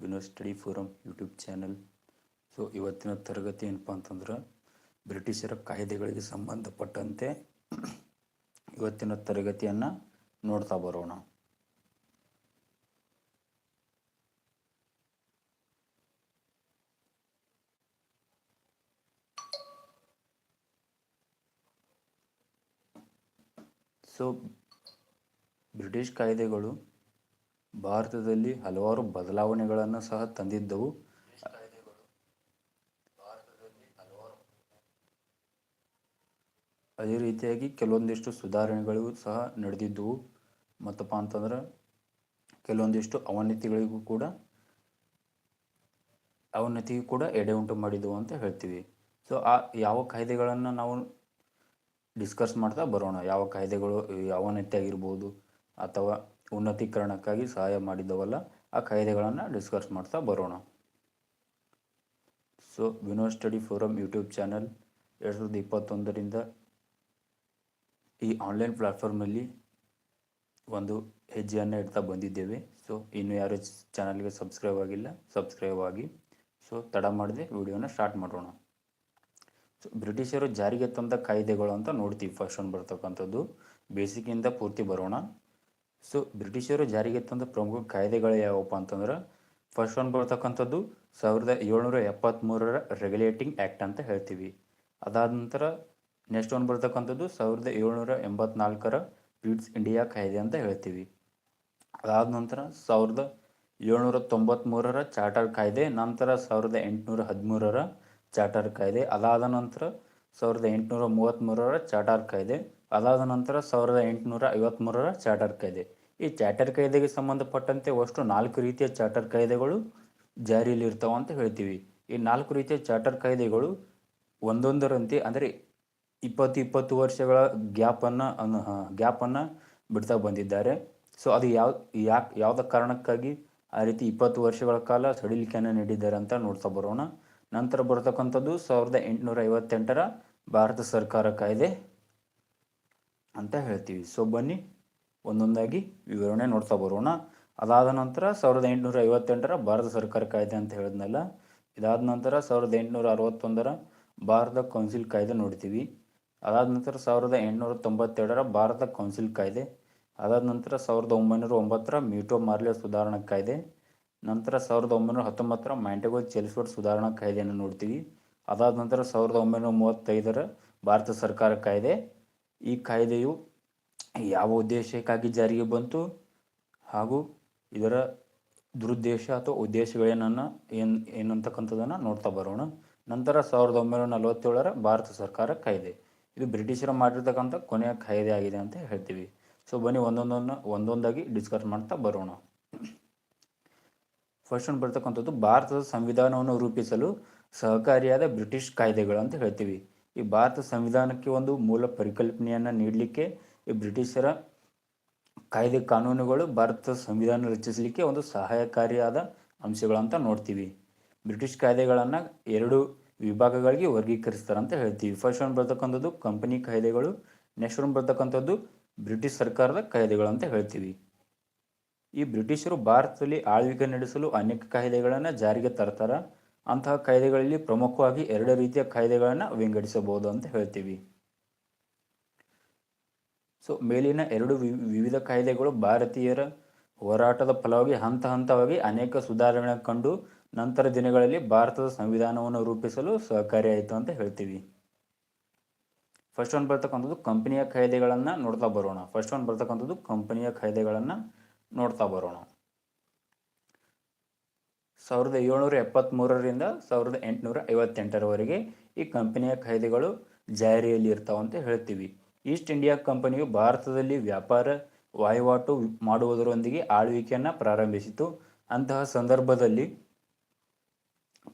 Vinod study forum YouTube channel. So, ಇವತ್ತಿನ ತರಗತಿ ಏನಪ್ಪ ಅಂತಂದ್ರೆ, ಬ್ರಿಟಿಷರ ಕಾಯ್ದೆಗಳಿಗೆ ಸಂಬಂಧಪಟ್ಟಂತೆ ಇವತ್ತಿನ ತರಗತಿಯನ್ನು ನೋಡ್ತಾ ಬರೋಣ. ಸೊ, ಬ್ರಿಟಿಷ್ ಕಾಯ್ದೆಗಳು ಭಾರತದಲ್ಲಿ ಹಲವಾರು ಬದಲಾವಣೆಗಳನ್ನು ಸಹ ತಂದಿದ್ದವು. ಅದೇ ರೀತಿಯಾಗಿ ಕೆಲವೊಂದಿಷ್ಟು ಸುಧಾರಣೆಗಳು ಸಹ ನಡೆದಿದ್ದವು. ಮತ್ತಪ್ಪ ಅಂತಂದ್ರೆ ಕೆಲವೊಂದಿಷ್ಟು ಅವನತಿಗಳಿಗೂ ಕೂಡ ಅವನತಿಗೂ ಕೂಡ ಎಡೆ ಉಂಟು ಮಾಡಿದ್ದವು ಅಂತ ಹೇಳ್ತೀವಿ. ಸೊ ಆ ಯಾವ ಕಾಯ್ದೆಗಳನ್ನು ನಾವು ಡಿಸ್ಕಸ್ ಮಾಡ್ತಾ ಬರೋಣ. ಯಾವ ಕಾಯ್ದೆಗಳು ಅವನತಿ ಆಗಿರ್ಬೋದು ಅಥವಾ ಉನ್ನತೀಕರಣಕ್ಕಾಗಿ ಸಹಾಯ ಮಾಡಿದವಲ್ಲ, ಆ ಕಾಯ್ದೆಗಳನ್ನು ಡಿಸ್ಕಸ್ ಮಾಡ್ತಾ ಬರೋಣ. So Vino study forum YouTube channel ಎರಡು ಸಾವಿರದ ಇಪ್ಪತ್ತೊಂದರಿಂದ ಈ ಆನ್ಲೈನ್ ಪ್ಲ್ಯಾಟ್ಫಾರ್ಮಲ್ಲಿ ಒಂದು ಹೆಜ್ಜೆಯನ್ನು ಇಡ್ತಾ ಬಂದಿದ್ದೇವೆ. ಸೊ ಇನ್ನು ಯಾರು ಚಾನಲ್ಗೆ ಸಬ್ಸ್ಕ್ರೈಬ್ ಆಗಿಲ್ಲ ಸಬ್ಸ್ಕ್ರೈಬ್ ಆಗಿ. ಸೊ ತಡ ಮಾಡದೆ ವಿಡಿಯೋನ ಸ್ಟಾರ್ಟ್ ಮಾಡೋಣ. ಸೊ ಬ್ರಿಟಿಷರು ಜಾರಿಗೆ ತಂದ ಕಾಯ್ದೆಗಳು ಅಂತ ನೋಡ್ತೀವಿ ಫಸ್ಟ್ ಒಂದು ಬರ್ತಕ್ಕಂಥದ್ದು. ಬೇಸಿಕ್ಕಿಂದ ಪೂರ್ತಿ ಬರೋಣ. ಸೊ ಬ್ರಿಟಿಷರು ಜಾರಿಗೆ ತಂದ ಪ್ರಮುಖ ಕಾಯ್ದೆಗಳು ಯಾವಪ್ಪ ಅಂತಂದ್ರೆ ಫಸ್ಟ್ ಒನ್ ಬರ್ತಕ್ಕಂಥದ್ದು ಸಾವಿರದ ಏಳ್ನೂರ ಎಪ್ಪತ್ತ್ಮೂರರ ರೆಗ್ಯುಲೇಟಿಂಗ್ ಆ್ಯಕ್ಟ್ ಅಂತ ಹೇಳ್ತೀವಿ. ಅದಾದ ನಂತರ ನೆಕ್ಸ್ಟ್ ಒನ್ ಬರ್ತಕ್ಕಂಥದ್ದು ಸಾವಿರದ ಏಳ್ನೂರ ಎಂಬತ್ನಾಲ್ಕರ ಬ್ರಿಟ್ಸ್ ಇಂಡಿಯಾ ಕಾಯ್ದೆ ಅಂತ ಹೇಳ್ತೀವಿ. ಅದಾದ ನಂತರ ಸಾವಿರದ ಏಳ್ನೂರ ತೊಂಬತ್ತ್ಮೂರರ ಚಾರ್ಟರ್ ಕಾಯ್ದೆ, ನಂತರ ಸಾವಿರದ ಎಂಟುನೂರ ಹದಿಮೂರರ ಚಾರ್ಟರ್ ಕಾಯ್ದೆ, ಅದಾದ ನಂತರ ಸಾವಿರದ ಎಂಟುನೂರ ಮೂವತ್ತ್ಮೂರರ ಚಾರ್ಟರ್ ಕಾಯ್ದೆ ಅದಾದ ನಂತರ ಸಾವಿರದ ಎಂಟುನೂರ ಐವತ್ತ್ಮೂರರ ಚಾರ್ಟರ್ ಕಾಯ್ದೆ. ಈ ಚಾರ್ಟರ್ ಕಾಯ್ದೆಗೆ ಸಂಬಂಧಪಟ್ಟಂತೆ ಅಷ್ಟು ನಾಲ್ಕು ರೀತಿಯ ಚಾರ್ಟರ್ ಕಾಯ್ದೆಗಳು ಜಾರಿಯಲ್ಲಿ ಇರ್ತಾವೆ ಅಂತ ಹೇಳ್ತೀವಿ. ಈ ನಾಲ್ಕು ರೀತಿಯ ಚಾರ್ಟರ್ ಕಾಯ್ದೆಗಳು ಒಂದೊಂದರಂತೆ ಅಂದರೆ ಇಪ್ಪತ್ತು ಇಪ್ಪತ್ತು ವರ್ಷಗಳ ಗ್ಯಾಪನ್ನು ಗ್ಯಾಪನ್ನು ಬಿಡ್ತಾ ಬಂದಿದ್ದಾರೆ. ಸೊ ಅದು ಯಾವ, ಯಾಕೆ, ಯಾವುದ ಕಾರಣಕ್ಕಾಗಿ ಆ ರೀತಿ ಇಪ್ಪತ್ತು ವರ್ಷಗಳ ಕಾಲ ಸಡಿಲಿಕೆಯನ್ನು ನೀಡಿದ್ದಾರೆ ಅಂತ ನೋಡ್ತಾ ಬರೋಣ. ನಂತರ ಬರತಕ್ಕಂಥದ್ದು ಸಾವಿರದ ಎಂಟುನೂರ ಐವತ್ತೆಂಟರ ಭಾರತ ಸರ್ಕಾರ ಕಾಯ್ದೆ. ಅಂತ ಹೇಳ್ತೀವಿ. ಸೊ ಬನ್ನಿ, ಒಂದೊಂದಾಗಿ ವಿವರಣೆ ನೋಡ್ತಾ ಬರೋಣ. ಅದಾದ ನಂತರ ಸಾವಿರದ ಎಂಟುನೂರ ಐವತ್ತೆಂಟರ ಭಾರತ ಸರ್ಕಾರ ಕಾಯ್ದೆ ಅಂತ ಹೇಳಿದ್ನಲ್ಲ, ಇದಾದ ನಂತರ ಸಾವಿರದ ಎಂಟುನೂರ ಅರವತ್ತೊಂದರ ಭಾರತ ಕೌನ್ಸಿಲ್ ಕಾಯ್ದೆ ನೋಡ್ತೀವಿ. ಅದಾದ ನಂತರ ಸಾವಿರದ ಎಂಟುನೂರ ತೊಂಬತ್ತೆರಡರ ಭಾರತ ಕೌನ್ಸಿಲ್ ಕಾಯ್ದೆ, ಅದಾದ ನಂತರ ಸಾವಿರದ ಒಂಬೈನೂರ ಒಂಬತ್ತರ ಮ್ಯೂಟೋ ಮಾರ್ಲಿಯ ಸುಧಾರಣಾ ಕಾಯ್ದೆ, ನಂತರ ಸಾವಿರದ ಒಂಬೈನೂರ ಹತ್ತೊಂಬತ್ತರ ಮ್ಯಾಂಟೆಗೋ ಚೆಲ್ಸ್ಫೋರ್ಡ್ ಸುಧಾರಣಾ ಕಾಯ್ದೆಯನ್ನು ನೋಡ್ತೀವಿ. ಅದಾದ ನಂತರ ಸಾವಿರದ ಒಂಬೈನೂರ ಮೂವತ್ತೈದರ ಭಾರತ ಸರ್ಕಾರ ಕಾಯ್ದೆ ಈ ಕಾಯ್ದೆಯು ಯಾವ ಉದ್ದೇಶಕ್ಕಾಗಿ ಜಾರಿಗೆ ಬಂತು ಹಾಗೂ ಇದರ ದುರುದ್ದೇಶ ಅಥವಾ ಉದ್ದೇಶಗಳೇನನ್ನು ಏನು ಏನಂತಕ್ಕಂಥದ್ದನ್ನು ನೋಡ್ತಾ ಬರೋಣ. ನಂತರ ಸಾವಿರದ ಒಂಬೈನೂರ ನಲವತ್ತೇಳರ ಭಾರತ ಸರ್ಕಾರ ಕಾಯ್ದೆ. ಇದು ಬ್ರಿಟಿಷರ ಮಾಡಿರ್ತಕ್ಕಂಥ ಕೊನೆಯ ಕಾಯ್ದೆ ಆಗಿದೆ ಅಂತ ಹೇಳ್ತೀವಿ. ಸೊ ಬನ್ನಿ ಒಂದೊಂದನ್ನು ಒಂದೊಂದಾಗಿ ಡಿಸ್ಕಸ್ ಮಾಡ್ತಾ ಬರೋಣ. ಫಸ್ಟ್ ಬರ್ತಕ್ಕಂಥದ್ದು, ಭಾರತದ ಸಂವಿಧಾನವನ್ನು ರೂಪಿಸಲು ಸಹಕಾರಿಯಾದ ಬ್ರಿಟಿಷ್ ಕಾಯ್ದೆಗಳು ಅಂತ ಹೇಳ್ತೀವಿ. ಈ ಭಾರತ ಸಂವಿಧಾನಕ್ಕೆ ಒಂದು ಮೂಲ ಪರಿಕಲ್ಪನೆಯನ್ನು ನೀಡಲಿಕ್ಕೆ ಈ ಬ್ರಿಟಿಷರ ಕಾಯ್ದೆ ಕಾನೂನುಗಳು ಭಾರತ ಸಂವಿಧಾನ ರಚಿಸಲಿಕ್ಕೆ ಒಂದು ಸಹಾಯಕಾರಿಯಾದ ಅಂಶಗಳಂತ ನೋಡ್ತೀವಿ. ಬ್ರಿಟಿಷ್ ಕಾಯ್ದೆಗಳನ್ನು ಎರಡು ವಿಭಾಗಗಳಿಗೆ ವರ್ಗೀಕರಿಸ್ತಾರೆ ಅಂತ ಹೇಳ್ತೀವಿ. ಫಸ್ಟ್ ಒನ್ ಬರ್ತಕ್ಕಂಥದ್ದು ಕಂಪನಿ ಕಾಯ್ದೆಗಳು ನೆಕ್ಸ್ಟ್ ಒನ್ ಬರ್ತಕ್ಕಂಥದ್ದು ಬ್ರಿಟಿಷ್ ಸರ್ಕಾರದ ಕಾಯ್ದೆಗಳು ಅಂತ ಹೇಳ್ತೀವಿ. ಈ ಬ್ರಿಟಿಷರು ಭಾರತದಲ್ಲಿ ಆಳ್ವಿಕೆ ನಡೆಸಲು ಅನೇಕ ಕಾಯ್ದೆಗಳನ್ನು ಜಾರಿಗೆ ತರ್ತಾರೆ. ಅಂತಹ ಕಾಯ್ದೆಗಳಲ್ಲಿ ಪ್ರಮುಖವಾಗಿ ಎರಡು ರೀತಿಯ ಕಾಯ್ದೆಗಳನ್ನು ವಿಂಗಡಿಸಬಹುದು ಅಂತ ಹೇಳ್ತೀವಿ. ಸೊ ಮೇಲಿನ ಎರಡು ವಿವಿಧ ಕಾಯ್ದೆಗಳು ಭಾರತೀಯರ ಹೋರಾಟದ ಫಲವಾಗಿ ಹಂತ ಹಂತವಾಗಿ ಅನೇಕ ಸುಧಾರಣೆ ಕಂಡು ನಂತರ ದಿನಗಳಲ್ಲಿ ಭಾರತದ ಸಂವಿಧಾನವನ್ನು ರೂಪಿಸಲು ಸಹಕಾರಿಯಾಯಿತು ಅಂತ ಹೇಳ್ತೀವಿ. ಫಸ್ಟ್ ಒನ್ ಬರ್ತಕ್ಕಂಥದ್ದು ಕಂಪನಿಯ ಕಾಯ್ದೆಗಳನ್ನು ನೋಡ್ತಾ ಬರೋಣ. ಫಸ್ಟ್ ಒನ್ ಬರ್ತಕ್ಕಂಥದ್ದು ಕಂಪನಿಯ ಕಾಯ್ದೆಗಳನ್ನು ನೋಡ್ತಾ ಬರೋಣ. ಸಾವಿರದ ಏಳ್ನೂರ ಎಪ್ಪತ್ತ್ಮೂರರಿಂದ ಸಾವಿರದ ಎಂಟುನೂರ ಐವತ್ತೆಂಟರವರೆಗೆ ಈ ಕಂಪನಿಯ ಕಾಯ್ದೆಗಳು ಜಾರಿಯಲ್ಲಿ ಇರ್ತಾವಂತ ಹೇಳ್ತೀವಿ. ಈಸ್ಟ್ ಇಂಡಿಯಾ ಕಂಪನಿಯು ಭಾರತದಲ್ಲಿ ವ್ಯಾಪಾರ ವಹಿವಾಟು ಮಾಡುವುದರೊಂದಿಗೆ ಆಳ್ವಿಕೆಯನ್ನು ಪ್ರಾರಂಭಿಸಿತು. ಅಂತಹ ಸಂದರ್ಭದಲ್ಲಿ